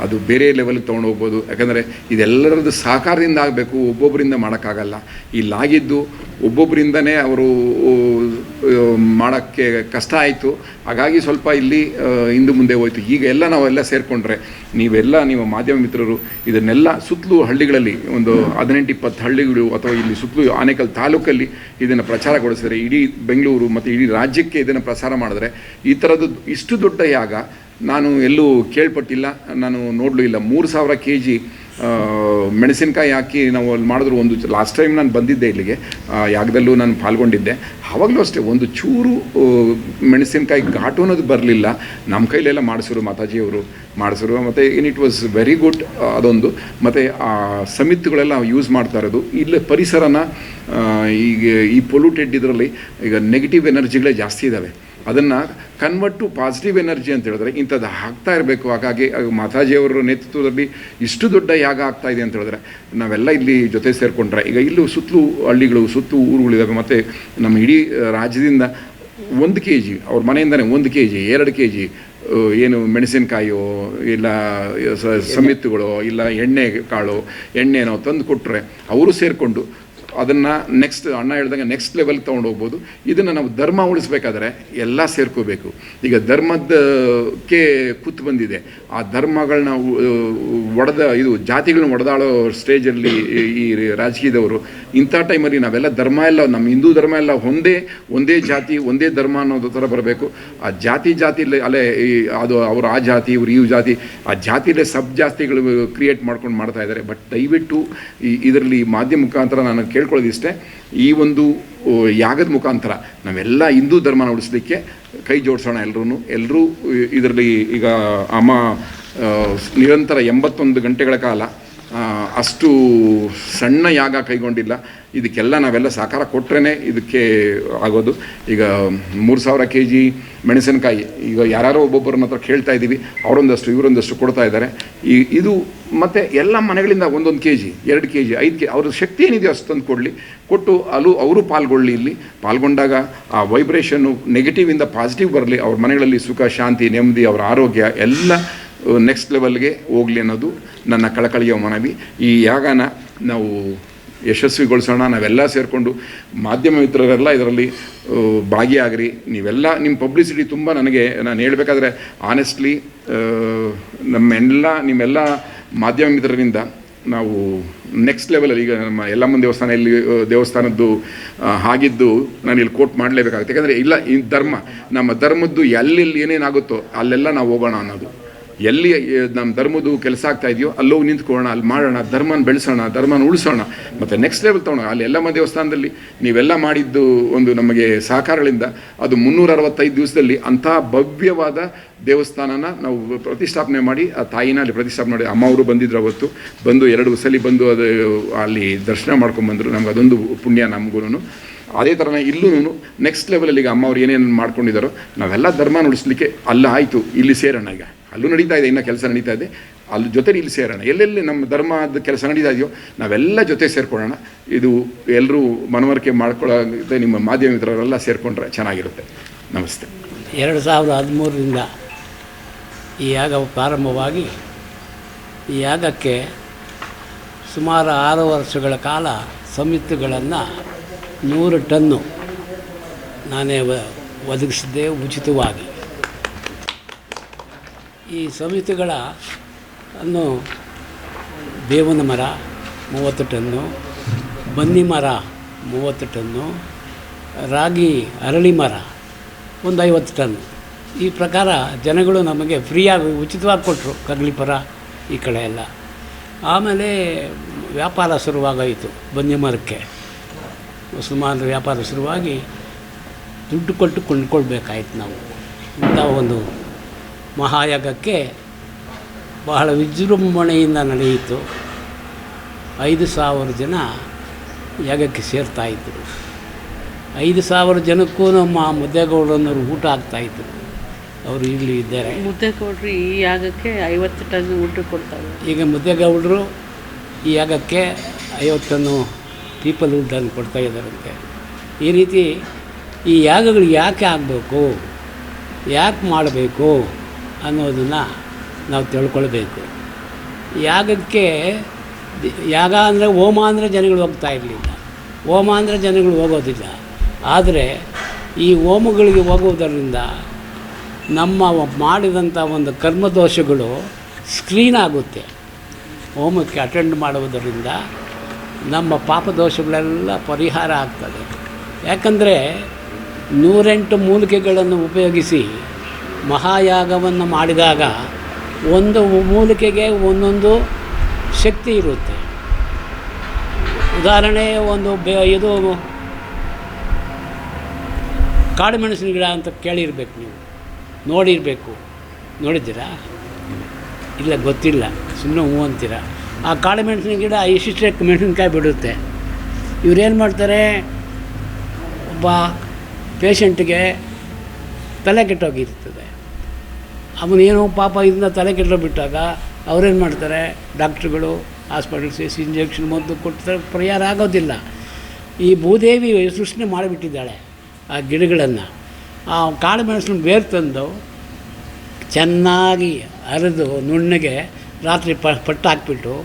ಅದು ಬೇರೆ ಲೆವೆಲ್ ತೊಗೊಂಡು ಹೋಗ್ಬೋದು. ಯಾಕಂದರೆ ಇದೆಲ್ಲರದ್ದು ಸಹಕಾರದಿಂದ ಆಗಬೇಕು ಒಬ್ಬೊಬ್ಬರಿಂದ ಮಾಡೋಕ್ಕಾಗಲ್ಲ. ಇಲ್ಲಾಗಿದ್ದು ಒಬ್ಬೊಬ್ಬರಿಂದನೇ ಅವರು ಮಾಡೋಕ್ಕೆ ಕಷ್ಟ ಆಯಿತು. ಹಾಗಾಗಿ ಸ್ವಲ್ಪ ಇಲ್ಲಿ ಹಿಂದೆ ಮುಂದೆ ಹೋಯ್ತು. ಈಗ ಎಲ್ಲ ನಾವೆಲ್ಲ ಸೇರಿಕೊಂಡ್ರೆ ನೀವೆಲ್ಲ ನೀವು ಮಾಧ್ಯಮ ಮಿತ್ರರು ಇದನ್ನೆಲ್ಲ ಸುತ್ತಲೂ ಹಳ್ಳಿಗಳಲ್ಲಿ ಒಂದು ಹದಿನೆಂಟು, ಇಪ್ಪತ್ತು ಹಳ್ಳಿಗಳು ಅಥವಾ ಇಲ್ಲಿ ಸುತ್ತಲೂ ಆನೇಕಲ್ ತಾಲೂಕಲ್ಲಿ ಇದನ್ನು ಪ್ರಚಾರಗೊಳಿಸಿದರೆ ಇಡೀ ಬೆಂಗಳೂರು ಮತ್ತು ಇಡೀ ರಾಜ್ಯಕ್ಕೆ ಇದನ್ನು ಪ್ರಸಾರ ಮಾಡಿದ್ರೆ ಈ ಥರದ್ದು ಇಷ್ಟು ದೊಡ್ಡ ಯಾಗ ನಾನು ಎಲ್ಲೂ ಕೇಳ್ಪಟ್ಟಿಲ್ಲ. ನಾನು ನೋಡಲೂ ಇಲ್ಲ. ಮೂರು ಸಾವಿರ ಕೆ ಜಿ ಮೆಣಸಿನ್ಕಾಯಿ ಹಾಕಿ ನಾವು ಅಲ್ಲಿ ಮಾಡಿದ್ರು ಒಂದು ಲಾಸ್ಟ್ ಟೈಮ್ ನಾನು ಬಂದಿದ್ದೆ ಇಲ್ಲಿಗೆ ಯಾಗದಲ್ಲೂ ನಾನು ಪಾಲ್ಗೊಂಡಿದ್ದೆ. ಆವಾಗಲೂ ಅಷ್ಟೇ, ಒಂದು ಚೂರು ಮೆಣಸಿನ್ಕಾಯಿ ಘಾಟು ಅನ್ನೋದು ಬರಲಿಲ್ಲ. ನಮ್ಮ ಕೈಲೆಲ್ಲ ಮಾಡಿಸಿರು ಮಾತಾಜಿಯವರು, ಮಾಡಿಸಿರು. ಮತ್ತು in it was very good ಅದೊಂದು. ಮತ್ತು, ಆ, ಸಮಿತಿಗಳೆಲ್ಲ ಯೂಸ್ ಮಾಡ್ತಾ ಇರೋದು. ಇಲ್ಲಿ ಪರಿಸರನ ಈಗ ಈ ಪೊಲ್ಯೂಟೆಡ್ ಇದರಲ್ಲಿ ಈಗ ನೆಗೆಟಿವ್ ಎನರ್ಜಿಗಳೇ ಜಾಸ್ತಿ ಇದ್ದಾವೆ ಅದನ್ನು ಕನ್ವರ್ಟ್ ಟು ಪಾಸಿಟಿವ್ ಎನರ್ಜಿ ಅಂತ ಹೇಳಿದ್ರೆ ಇಂಥದ್ದು ಆಗ್ತಾ ಇರಬೇಕು. ಹಾಗಾಗಿ ಮಾತಾಜಿಯವರ ನೇತೃತ್ವದಲ್ಲಿ ಇಷ್ಟು ದೊಡ್ಡ ಯಾಗ ಆಗ್ತಾ ಇದೆ ಅಂತ ಹೇಳಿದ್ರೆ, ನಾವೆಲ್ಲ ಇಲ್ಲಿ ಜೊತೆ ಸೇರಿಕೊಂಡ್ರೆ, ಈಗ ಇಲ್ಲೂ ಸುತ್ತಲೂ ಹಳ್ಳಿಗಳು, ಸುತ್ತಲೂ ಊರುಗಳಿದ್ದಾವೆ ಮತ್ತು ನಮ್ಮ ಇಡೀ ರಾಜ್ಯದಿಂದ ಒಂದು ಕೆ ಜಿ ಅವ್ರ ಮನೆಯಿಂದನೇ ಒಂದು ಕೆ ಜಿ ಎರಡು ಕೆ ಜಿ ಏನು ಮೆಣಸಿನಕಾಯೋ, ಇಲ್ಲ ಸಮಿತ್ತುಗಳು ಇಲ್ಲ ಎಣ್ಣೆ ಕಾಳು, ಎಣ್ಣೆನೋ ತಂದು ಕೊಟ್ಟರೆ ಅವರು ಸೇರಿಕೊಂಡು ಅದನ್ನು ನೆಕ್ಸ್ಟ್ ಅಣ್ಣ ಹೇಳ್ದಂಗೆ ನೆಕ್ಸ್ಟ್ ಲೆವೆಲ್ ತೊಗೊಂಡು ಹೋಗ್ಬೋದು. ಇದನ್ನು ನಾವು ಧರ್ಮ ಉಳಿಸ್ಬೇಕಾದ್ರೆ ಎಲ್ಲ ಸೇರ್ಕೋಬೇಕು. ಈಗ ಧರ್ಮದಕ್ಕೆ ಕೂತು ಬಂದಿದೆ. ಆ ಧರ್ಮಗಳನ್ನ ಒಡೆದ, ಇದು ಜಾತಿಗಳನ್ನ ಒಡೆದಾಳೋ ಸ್ಟೇಜಲ್ಲಿ ಈ ರಾಜಕೀಯದವರು, ಇಂಥ ಟೈಮಲ್ಲಿ ನಾವೆಲ್ಲ ಧರ್ಮ ಎಲ್ಲ, ನಮ್ಮ ಹಿಂದೂ ಧರ್ಮ ಎಲ್ಲ ಒಂದೇ ಒಂದೇ ಜಾತಿ, ಒಂದೇ ಧರ್ಮ ಅನ್ನೋದು ಥರ ಬರಬೇಕು. ಆ ಜಾತಿ ಜಾತಿಲಿ, ಅಲ್ಲೇ ಈ, ಅದು ಅವರು ಆ ಜಾತಿ, ಇವರು ಈ ಜಾತಿ, ಆ ಜಾತಿಲೇ ಸಬ್ ಜಾತಿಗಳು ಕ್ರಿಯೇಟ್ ಮಾಡ್ಕೊಂಡು ಮಾಡ್ತಾ ಇದ್ದಾರೆ. ಬಟ್ ದಯವಿಟ್ಟು ಈ, ಇದರಲ್ಲಿ ಮಾಧ್ಯಮ ಮುಖಾಂತರ ನಾನು ಕೇಳ್ಕೊಳ್ಳೋದಿಷ್ಟೇ ಈ ಒಂದು ಯಾಗದ ಮುಖಾಂತರ ನಾವೆಲ್ಲ ಹಿಂದೂ ಧರ್ಮನ ಉಳಿಸ್ಲಿಕ್ಕೆ ಕೈ ಜೋಡಿಸೋಣ ಎಲ್ಲರೂ ಎಲ್ಲರೂ ಇದರಲ್ಲಿ ಈಗ ಅಮ್ಮ ನಿರಂತರ ಎಂಬತ್ತೊಂದು ಗಂಟೆಗಳ ಕಾಲ ಅಷ್ಟು ಸಣ್ಣ ಯಾಗ ಕೈಗೊಂಡಿಲ್ಲ. ಇದಕ್ಕೆಲ್ಲ ನಾವೆಲ್ಲ ಸಹಕಾರ ಕೊಟ್ರೇ ಇದಕ್ಕೆ ಆಗೋದು. ಈಗ ಮೂರು ಸಾವಿರ ಕೆ ಜಿ ಮೆಣಸಿನಕಾಯಿ, ಈಗ ಯಾರ್ಯಾರೋ ಒಬ್ಬೊಬ್ಬರನ್ನ ಹತ್ರ ಕೇಳ್ತಾ ಇದ್ದೀವಿ, ಅವರೊಂದಷ್ಟು, ಇವರೊಂದಷ್ಟು ಕೊಡ್ತಾ ಇದ್ದಾರೆ. ಈ, ಇದು ಮತ್ತು ಎಲ್ಲ ಮನೆಗಳಿಂದ ಒಂದೊಂದು ಕೆ ಜಿ ಎರಡು ಕೆ ಜಿ ಐದು ಕೆ, ಅವ್ರ ಶಕ್ತಿ ಏನಿದೆಯೋ ಅಷ್ಟು ತಂದು ಕೊಡಲಿ. ಕೊಟ್ಟು ಅಲ್ಲೂ ಅವರು ಪಾಲ್ಗೊಳ್ಳಿ ಇಲ್ಲಿ. ಪಾಲ್ಗೊಂಡಾಗ ಆ ವೈಬ್ರೇಷನ್ನು ನೆಗೆಟಿವಿಂದ ಪಾಸಿಟಿವ್ ಬರಲಿ. ಅವ್ರ ಮನೆಗಳಲ್ಲಿ ಸುಖ, ಶಾಂತಿ, ನೆಮ್ಮದಿ, ಅವರ ಆರೋಗ್ಯ ಎಲ್ಲ ನೆಕ್ಸ್ಟ್ ಲೆವೆಲ್ಗೆ ಹೋಗಲಿ ಅನ್ನೋದು ನನ್ನ ಕಳಕಳಿಯ ಮನವಿ. ಈ ಯಾಗನ ನಾವು ಯಶಸ್ವಿಗೊಳಿಸೋಣ, ನಾವೆಲ್ಲ ಸೇರಿಕೊಂಡು ಮಾಧ್ಯಮ ಮಿತ್ರರೆಲ್ಲ ಇದರಲ್ಲಿ ಭಾಗಿಯಾಗ್ರಿ. ನೀವೆಲ್ಲ ನಿಮ್ಮ ಪಬ್ಲಿಸಿಟಿ ತುಂಬ ನನಗೆ ನಾನು ಹೇಳಬೇಕಾದ್ರೆ ಆನೆಸ್ಟ್ಲಿ ನಮ್ಮೆಲ್ಲ, ನಿಮ್ಮೆಲ್ಲ ಮಾಧ್ಯಮ ಮಿತ್ರರಿಂದ ನಾವು ನೆಕ್ಸ್ಟ್ ಲೆವೆಲಲ್ಲಿ ಈಗ ನಮ್ಮ ಯಲ್ಲಮ್ಮನ ದೇವಸ್ಥಾನ ಇಲ್ಲಿ ದೇವಸ್ಥಾನದ್ದು ಆಗಿದ್ದು ನಾನು ಇಲ್ಲಿ ಕೋಟ್ ಮಾಡಲೇಬೇಕಾಗುತ್ತೆ. ಯಾಕಂದರೆ ಇಲ್ಲ, ಈ ಧರ್ಮ, ನಮ್ಮ ಧರ್ಮದ್ದು ಎಲ್ಲೆಲ್ಲಿ ಏನೇನಾಗುತ್ತೋ ಅಲ್ಲೆಲ್ಲ ನಾವು ಹೋಗೋಣ ಅನ್ನೋದು. ಎಲ್ಲಿ ನಮ್ಮ ಧರ್ಮದ್ದು ಕೆಲಸ ಆಗ್ತಾ ಇದೆಯೋ, ಅಲ್ಲೋಗಿ ನಿಂತ್ಕೊಳ್ಳೋಣ, ಅಲ್ಲಿ ಮಾಡೋಣ, ಧರ್ಮನ ಬೆಳೆಸೋಣ, ಧರ್ಮನ ಉಳಿಸೋಣ, ಮತ್ತು ನೆಕ್ಸ್ಟ್ ಲೆವೆಲ್ ತೊಗೊಳೋಣ ಅಲ್ಲಿ ಎಲ್ಲಮ್ಮ ದೇವಸ್ಥಾನದಲ್ಲಿ ನೀವೆಲ್ಲ ಮಾಡಿದ್ದು ಒಂದು ನಮಗೆ ಸಹಕಾರಗಳಿಂದ ಅದು ಮುನ್ನೂರ ಅರವತ್ತೈದು ದಿವಸದಲ್ಲಿ ಅಂಥ ಭವ್ಯವಾದ ದೇವಸ್ಥಾನನ ನಾವು ಪ್ರತಿಷ್ಠಾಪನೆ ಮಾಡಿ, ಆ ತಾಯಿನ ಅಲ್ಲಿ ಪ್ರತಿಷ್ಠಾಪನೆ ಮಾಡಿ. ಅಮ್ಮ ಅವರು ಬಂದಿದ್ರು ಅವತ್ತು, ಬಂದು ಎರಡು ಸಲ ಬಂದು ಅದು ಅಲ್ಲಿ ದರ್ಶನ ಮಾಡ್ಕೊಂಡ್ಬಂದರು ನಮ್ಗೆ ಅದೊಂದು ಪುಣ್ಯ ನಮಗೂ ಅದೇ ಥರನೇ ಇಲ್ಲೂ ನೆಕ್ಸ್ಟ್ ಲೆವೆಲಲ್ಲಿ ಈಗ ಅಮ್ಮ ಅವ್ರು ಏನೇನು ಮಾಡ್ಕೊಂಡಿದ್ದಾರೋ ನಾವೆಲ್ಲ ಧರ್ಮ ಉಳಿಸ್ಲಿಕ್ಕೆ ಅಲ್ಲ, ಆಯಿತು, ಇಲ್ಲಿ ಸೇರೋಣ ಈಗ. ಅಲ್ಲೂ ನಡೀತಾ ಇದೆ, ಇನ್ನು ಕೆಲಸ ನಡೀತಾ ಇದೆ. ಅಲ್ಲಿ ಜೊತೆ ಇಲ್ಲಿ ಸೇರೋಣ. ಎಲ್ಲೆಲ್ಲಿ ನಮ್ಮ ಧರ್ಮದ ಕೆಲಸ ನಡೀತಾ ಇದೆಯೋ, ನಾವೆಲ್ಲ ಜೊತೆ ಸೇರಿಕೊಳ್ಳೋಣ. ಇದು ಎಲ್ಲರೂ ಮನವರಿಕೆ ಮಾಡ್ಕೊಳ್ಳೋ ನಿಮ್ಮ ಮಾಧ್ಯಮ ಮಿತ್ರರೆಲ್ಲ ಸೇರಿಕೊಂಡ್ರೆ ಚೆನ್ನಾಗಿರುತ್ತೆ. ನಮಸ್ತೆ. ಎರಡು ಸಾವಿರದ ಹದಿಮೂರರಿಂದ ಈ ಯಾಗ ಪ್ರಾರಂಭವಾಗಿ, ಈ ಯಾಗಕ್ಕೆ ಸುಮಾರು ಆರು ವರ್ಷಗಳ ಕಾಲ ಸಮಿತಿಗಳನ್ನು ನೂರು ಟನ್ನು ನಾನೇ ಒದಗಿಸಿದ್ದೆ ಉಚಿತವಾಗಿ. ಈ ಸಮಿತಿಗಳ ಅನ್ನು ಬೇವಿನ ಮರ ಮೂವತ್ತು ಟನ್ನು ಬನ್ನಿ ಮರ ಮೂವತ್ತು ಟನ್ನು ರಾಗಿ ಅರಳಿ ಮರ ಒಂದು ಐವತ್ತು ಟನ್ ಈ ಪ್ರಕಾರ ಜನಗಳು ನಮಗೆ ಫ್ರೀಯಾಗಿ ಉಚಿತವಾಗಿ ಕೊಟ್ಟರು ಕಗ್ಲಿಪರ ಈ ಕಡೆ ಎಲ್ಲ. ಆಮೇಲೆ ವ್ಯಾಪಾರ ಶುರುವಾಗೋಯಿತು ಬನ್ನಿ ಮರಕ್ಕೆ. ಸುಮಾರು ವ್ಯಾಪಾರ ಶುರುವಾಗಿ ದುಡ್ಡು ಕೊಟ್ಟು ಕೊಂಡ್ಕೊಳ್ಬೇಕಾಯ್ತು ನಾವು. ಇಂಥ ಒಂದು ಮಹಾಯಾಗಕ್ಕೆ ಬಹಳ ವಿಜೃಂಭಣೆಯಿಂದ ನಡೆಯಿತು. ಐದು ಸಾವಿರ ಜನ ಯಾಗಕ್ಕೆ ಸೇರ್ತಾಯಿದ್ರು ಐದು ಸಾವಿರ ಜನಕ್ಕೂ ನಮ್ಮ ಮುದ್ದೇಗೌಡರನ್ನವರು ಊಟ ಆಗ್ತಾಯಿದ್ರು ಅವರು ಇಲ್ಲಿ ಇದ್ದಾರೆ. ಮುದ್ದೆ ಕೊಡ್ರಿ ಈ ಯಾಗಕ್ಕೆ ಐವತ್ತು ಟನ್ ಊಟ ಕೊಡ್ತಾರೆ. ಈಗ ಮುದ್ದೇಗೌಡರು ಈ ಯಾಗಕ್ಕೆ ಐವತ್ತನ್ನು ಪೀಪಲ್ ಊಟನ್ನು ಕೊಡ್ತಾ ಇದ್ದಾರಂತೆ. ಈ ರೀತಿ ಈ ಯಾಗಗಳು ಯಾಕೆ ಆಗಬೇಕು? ಯಾಕೆ ಮಾಡಬೇಕು? ಅನ್ನೋದನ್ನು ನಾವು ತಿಳ್ಕೊಳ್ಬೇಕು. ಯಾಗಕ್ಕೆ ಯಾಗ ಅಂದರೆ ಹೋಮ ಅಂದರೆ ಜನಗಳು ಹೋಗ್ತಾ ಇರಲಿಲ್ಲ. ಹೋಮ ಅಂದರೆ ಜನಗಳು ಹೋಗೋದಿಲ್ಲ. ಆದರೆ ಈ ಹೋಮಗಳಿಗೆ ಹೋಗುವುದರಿಂದ ನಮ್ಮ ಮಾಡಿದಂಥ ಒಂದು ಕರ್ಮದೋಷಗಳು ಸ್ಕ್ರೀನ್ ಆಗುತ್ತೆ. ಹೋಮಕ್ಕೆ ಅಟೆಂಡ್ ಮಾಡುವುದರಿಂದ ನಮ್ಮ ಪಾಪದೋಷಗಳೆಲ್ಲ ಪರಿಹಾರ ಆಗ್ತದೆ. ಯಾಕಂದರೆ ನೂರೆಂಟು ಮೂಲಿಕೆಗಳನ್ನು ಉಪಯೋಗಿಸಿ ಮಹಾಯಾಗವನ್ನು ಮಾಡಿದಾಗ ಒಂದು ಮೂಲಿಕೆಗೆ ಒಂದೊಂದು ಶಕ್ತಿ ಇರುತ್ತೆ. ಉದಾಹರಣೆ ಒಂದು ಬೆ, ಇದು ಕಾಡು ಮೆಣಸಿನ ಗಿಡ ಅಂತ ಕೇಳಿರ್ಬೇಕು ನೀವು. ನೋಡಿರಬೇಕು. ನೋಡಿದ್ದೀರಾ? ಇಲ್ಲ, ಗೊತ್ತಿಲ್ಲ. ಸುಮ್ಮನೆ ಹೂ ಅಂತೀರ? ಆ ಕಾಳು ಮೆಣಸಿನ ಗಿಡ ಇಷ್ಟಿಷ್ಟೇ ಮೆಣಸಿನ್ಕಾಯಿ ಬಿಡುತ್ತೆ. ಇವ್ರೇನು ಮಾಡ್ತಾರೆ? ಒಬ್ಬ ಪೇಷಂಟ್ಗೆ ತಲೆ ಕೆಟ್ಟೋಗಿರ್ತದೆ. ಅವನೇನೋ ಪಾಪ ಇದನ್ನ ತಲೆ ಕೆಟ್ಟೋಗ್ಬಿಟ್ಟಾಗ ಅವ್ರೇನು ಮಾಡ್ತಾರೆ? ಡಾಕ್ಟ್ರುಗಳು, ಹಾಸ್ಪಿಟಲ್ಸ್ ಇಂಜೆಕ್ಷನ್ ಮದ್ದು ಕೊಡ್ತಾರೆ, ಪರಿಹಾರ ಆಗೋದಿಲ್ಲ. ಈ ಭೂದೇವಿ ಸೃಷ್ಟಿ ಮಾಡಿಬಿಟ್ಟಿದ್ದಾಳೆ ಆ ಗಿಡಗಳನ್ನು. ಆ ಕಾಳು ಮೆಣಸಿನ ಬೇರು ತಂದು ಚೆನ್ನಾಗಿ ಅರೆದು ನುಣ್ಣಗೆ ರಾತ್ರಿ ಪ ಪಟ್ಟು ಹಾಕ್ಬಿಟ್ಟು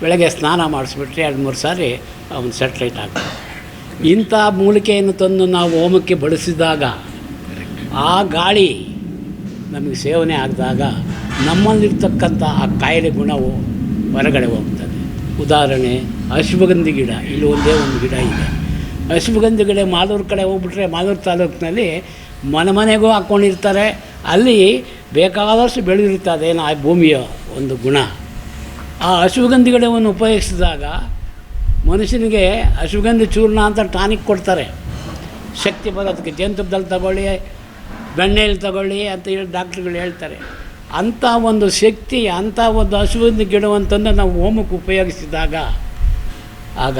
ಬೆಳಗ್ಗೆ ಸ್ನಾನ ಮಾಡಿಸ್ಬಿಟ್ರೆ ಎರಡು ಮೂರು ಸಾರಿ ಅವನು ಸೆಟ್ಲೈಟ್ ಆಗ್ತಾನೆ ಇಂಥ ಮೂಲಿಕೆಯನ್ನು ತಂದು ನಾವು ಹೋಮಕ್ಕೆ ಬಳಸಿದಾಗ ಆ ಗಾಳಿ ನಮಗೆ ಸೇವನೆ ಆಗಿದಾಗ ನಮ್ಮಲ್ಲಿರ್ತಕ್ಕಂಥ ಆ ಕಾಯಿಲೆ ಗುಣವು ಹೊರಗಡೆ ಹೋಗ್ತದೆ. ಉದಾಹರಣೆ, ಅಶ್ವಗಂಧಿ ಗಿಡ, ಇಲ್ಲಿ ಒಂದೇ ಒಂದು ಗಿಡ ಇದೆ. ಅಶ್ವಗಂಧಿ ಗಿಡ ಮಾಲೂರು ಕಡೆ ಹೋಗ್ಬಿಟ್ರೆ ಮಾಲೂರು ತಾಲೂಕಿನಲ್ಲಿ ಮನೆ ಮನೆಗೂ ಹಾಕ್ಕೊಂಡಿರ್ತಾರೆ ಅಲ್ಲಿ ಬೇಕಾದಷ್ಟು ಬೆಳೆದಿರ್ತದೆ ಏನು ಆ ಭೂಮಿಯ ಒಂದು ಗುಣ. ಆ ಅಶ್ವಗಂಧಿ ಗಿಡವನ್ನು ಉಪಯೋಗಿಸಿದಾಗ ಮನುಷ್ಯನಿಗೆ ಅಶ್ವಗಂಧಿ ಚೂರ್ಣ ಅಂತ ಟಾನಿಕ್ ಕೊಡ್ತಾರೆ. ಶಕ್ತಿ ಬರೋದಕ್ಕೆ ಜೇನುತುಪ್ಪದಲ್ಲಿ ತಗೊಳ್ಳಿ ಬೆಣ್ಣೆಯಲ್ಲಿ ತಗೊಳ್ಳಿ ಅಂತ ಹೇಳಿ ಡಾಕ್ಟ್ರುಗಳು ಹೇಳ್ತಾರೆ. ಅಂಥ ಒಂದು ಶಕ್ತಿ, ಅಂಥ ಒಂದು ಹಸುವಿನ ಗಿಡವಂತಂದು ನಾವು ಹೋಮಕ್ಕೆ ಉಪಯೋಗಿಸಿದಾಗ, ಆಗ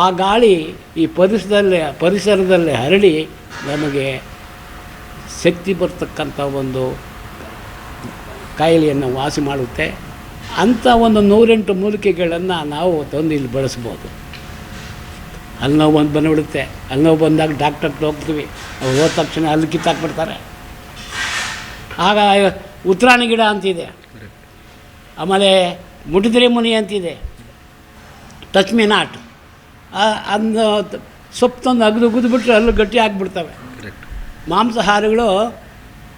ಆ ಗಾಳಿ ಈ ಪರಿಸರದಲ್ಲಿ ಪರಿಸರದಲ್ಲಿ ಹರಡಿ ನಮಗೆ ಶಕ್ತಿ ಬರ್ತಕ್ಕಂಥ ಒಂದು ಕಾಯಿಲೆಯನ್ನು ವಾಸಿ ಮಾಡುತ್ತೆ. ಅಂಥ ಒಂದು ನೂರೆಂಟು ಮೂಲಿಕೆಗಳನ್ನು ನಾವು ತಂದು ಇಲ್ಲಿ ಬಳಸ್ಬೋದು. ಅಲ್ಲಿ ನೋವು ಬಂದು ಬಂದುಬಿಡುತ್ತೆ ಅಲ್ಲಿ ನೋವು ಬಂದಾಗ ಡಾಕ್ಟರ್ ಹೋಗ್ತೀವಿ. ಅವ್ರು ಹೋದ ತಕ್ಷಣ ಅಲ್ಲಿ ಕಿತ್ತಾಕ್ಬಿಡ್ತಾರೆ. ಆಗ ಉತ್ತರಾಣಿ ಗಿಡ ಅಂತಿದೆ. ಆಮೇಲೆ ಮುಟಿದ್ರೆ ಮುನಿ ಅಂತಿದೆ. ಟಚ್ ಮೀ ನಾಟ್ ಅದನ್ನ ಸೊಪ್ಪು ತಂದು ಅಗದು ಉಗಿದ್ಬಿಟ್ರೆ ಅಲ್ಲೂ ಗಟ್ಟಿ ಆಗಿಬಿಡ್ತವೆ. ಮಾಂಸಾಹಾರಿಗಳು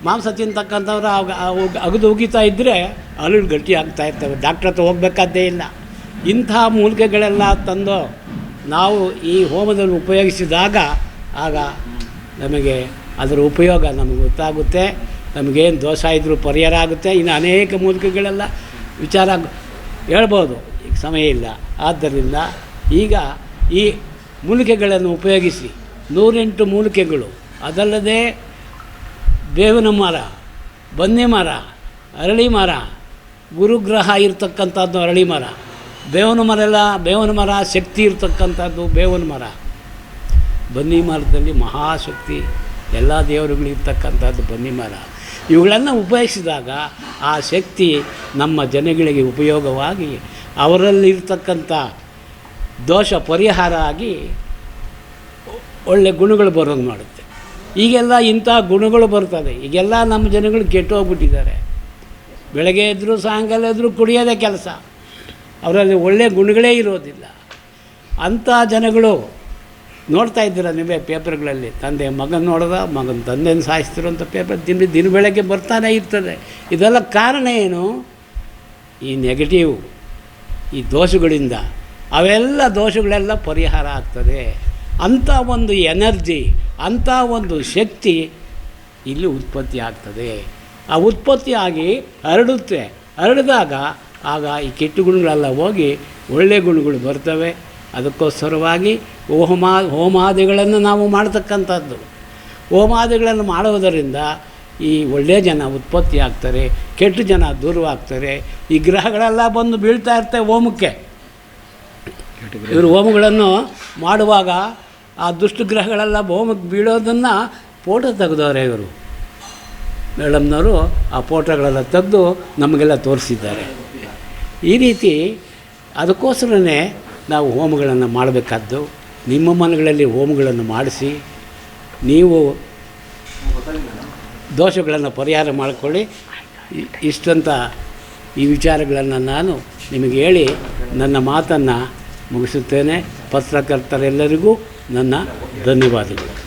ಮಾಂಸ ತಿಂತಕ್ಕಂಥವ್ರು ಅವಾಗ ಅವ್- ಅಗದು ಉಗಿತಾ ಇದ್ದರೆ ಅಲ್ಲೂ ಗಟ್ಟಿ ಆಗ್ತಾ ಇರ್ತವೆ. ಡಾಕ್ಟ್ರ್ ಹತ್ರ ಹೋಗ್ಬೇಕಾದ್ದೇ ಇಲ್ಲ. ಇಂಥ ಮೂಲಿಕೆಗಳೆಲ್ಲ ತಂದು ನಾವು ಈ ಹೋಮದಲ್ಲಿ ಉಪಯೋಗಿಸಿದಾಗ ಆಗ ನಮಗೆ ಅದರ ಉಪಯೋಗ ನಮಗೆ ಗೊತ್ತಾಗುತ್ತೆ. ನಮಗೇನು ದೋಷ ಇದ್ದರೂ ಪರಿಹಾರ ಆಗುತ್ತೆ. ಇನ್ನು ಅನೇಕ ಮೂಲಿಕೆಗಳೆಲ್ಲ ವಿಚಾರ ಹೇಳ್ಬೋದು. ಈಗ ಸಮಯ ಇಲ್ಲ. ಆದ್ದರಿಂದ ಈಗ ಈ ಮೂಲಿಕೆಗಳನ್ನು ಉಪಯೋಗಿಸಿ. ನೂರೆಂಟು ಮೂಲಿಕೆಗಳು. ಅದಲ್ಲದೆ ಬೇವಿನ ಮರ, ಬನ್ನಿ ಮರ, ಅರಳಿ ಮರ, ಗುರುಗ್ರಹ ಇರತಕ್ಕಂಥದ್ದು ಅರಳಿ ಮರ. ಬೇವಿನ ಮರ ಎಲ್ಲ ಬೇವನ ಮರ, ಶಕ್ತಿ ಇರ್ತಕ್ಕಂಥದ್ದು ಬೇವನ ಮರ. ಬನ್ನಿ ಮರದಲ್ಲಿ ಮಹಾಶಕ್ತಿ, ಎಲ್ಲ ದೇವರುಗಳು ಇರ್ತಕ್ಕಂಥದ್ದು ಬನ್ನಿ ಮರ. ಇವುಗಳನ್ನು ಉಪಯೋಗಿಸಿದಾಗ ಆ ಶಕ್ತಿ ನಮ್ಮ ಜನಗಳಿಗೆ ಉಪಯೋಗವಾಗಿ ಅವರಲ್ಲಿರ್ತಕ್ಕಂಥ ದೋಷ ಪರಿಹಾರ ಆಗಿ ಒಳ್ಳೆ ಗುಣಗಳು ಬರೋದು ಮಾಡುತ್ತೆ. ಈಗೆಲ್ಲ ಇಂಥ ಗುಣಗಳು ಬರ್ತದೆ. ಈಗೆಲ್ಲ ನಮ್ಮ ಜನಗಳು ಕೆಟ್ಟೋಗ್ಬಿಟ್ಟಿದ್ದಾರೆ. ಬೆಳಗ್ಗೆ ಇದ್ದರೂ ಸಾಯಂಕಾಲ ಇದ್ದರೂ ಕುಡಿಯೋದೇ ಕೆಲಸ. ಅವರಲ್ಲಿ ಒಳ್ಳೆಯ ಗುಣಗಳೇ ಇರೋದಿಲ್ಲ. ಅಂಥ ಜನಗಳು ನೋಡ್ತಾ ಇದ್ದೀರ ನೀವೇ ಪೇಪರ್ಗಳಲ್ಲಿ, ತಂದೆ ಮಗನ ನೋಡಿದ, ಮಗನ ತಂದೆನ ಸಾಯಿಸ್ತಿರೋಂಥ ಪೇಪರ್ ದಿನ ದಿನ ಬೆಳಗ್ಗೆ ಬರ್ತಾನೆ ಇರ್ತದೆ. ಇದೆಲ್ಲ ಕಾರಣ ಏನು? ಈ ನೆಗೆಟಿವ್ ಈ ದೋಷಗಳಿಂದ ಅವೆಲ್ಲ ದೋಷಗಳೆಲ್ಲ ಪರಿಹಾರ ಆಗ್ತದೆ. ಅಂಥ ಒಂದು ಎನರ್ಜಿ, ಅಂಥ ಒಂದು ಶಕ್ತಿ ಇಲ್ಲಿ ಉತ್ಪತ್ತಿ ಆಗ್ತದೆ. ಆ ಉತ್ಪತ್ತಿಯಾಗಿ ಹರಡುತ್ತೆ. ಹರಡಿದಾಗ ಆಗ ಈ ಕೆಟ್ಟ ಗುಣಗಳೆಲ್ಲ ಹೋಗಿ ಒಳ್ಳೆಯ ಗುಣಗಳು ಬರ್ತವೆ. ಅದಕ್ಕೋಸ್ಕರವಾಗಿ ಹೋಮ, ಹೋಮಾದಿಗಳನ್ನು ನಾವು ಮಾಡ್ತಕ್ಕಂಥದ್ದು. ಹೋಮಾದಿಗಳನ್ನು ಮಾಡುವುದರಿಂದ ಈ ಒಳ್ಳೆಯ ಜನ ಉತ್ಪತ್ತಿ ಆಗ್ತಾರೆ, ಕೆಟ್ಟ ಜನ ದೂರವಾಗ್ತಾರೆ ಈ ಗ್ರಹಗಳೆಲ್ಲ ಬಂದು ಬೀಳ್ತಾ ಇರ್ತವೆ ಹೋಮಕ್ಕೆ. ಇವರು ಹೋಮಗಳನ್ನು ಮಾಡುವಾಗ ಆ ದುಷ್ಟಗ್ರಹಗಳೆಲ್ಲ ಹೋಮಕ್ಕೆ ಬೀಳೋದನ್ನು ಫೋಟೋ ತೆಗೆದವ್ರೆ ಇವರು. ಮೇಡಮ್ನವರು ಆ ಫೋಟೋಗಳೆಲ್ಲ ತೆಗೆದು ನಮಗೆಲ್ಲ ತೋರಿಸಿದ್ದಾರೆ. ಈ ರೀತಿ ಅದಕ್ಕೋಸ್ಕರನೇ ನಾವು ಹೋಮಗಳನ್ನು ಮಾಡಬೇಕಾದ್ದು. ನಿಮ್ಮ ಮನೆಗಳಲ್ಲಿ ಹೋಮಗಳನ್ನು ಮಾಡಿಸಿ, ನೀವು ದೋಷಗಳನ್ನು ಪರಿಹಾರ ಮಾಡಿಕೊಳ್ಳಿ. ಇಷ್ಟಂತ ಈ ವಿಚಾರಗಳನ್ನು ನಾನು ನಿಮಗೆ ಹೇಳಿ ನನ್ನ ಮಾತನ್ನು ಮುಗಿಸುತ್ತೇನೆ. ಪತ್ರಕರ್ತರೆಲ್ಲರಿಗೂ ನನ್ನ ಧನ್ಯವಾದಗಳು.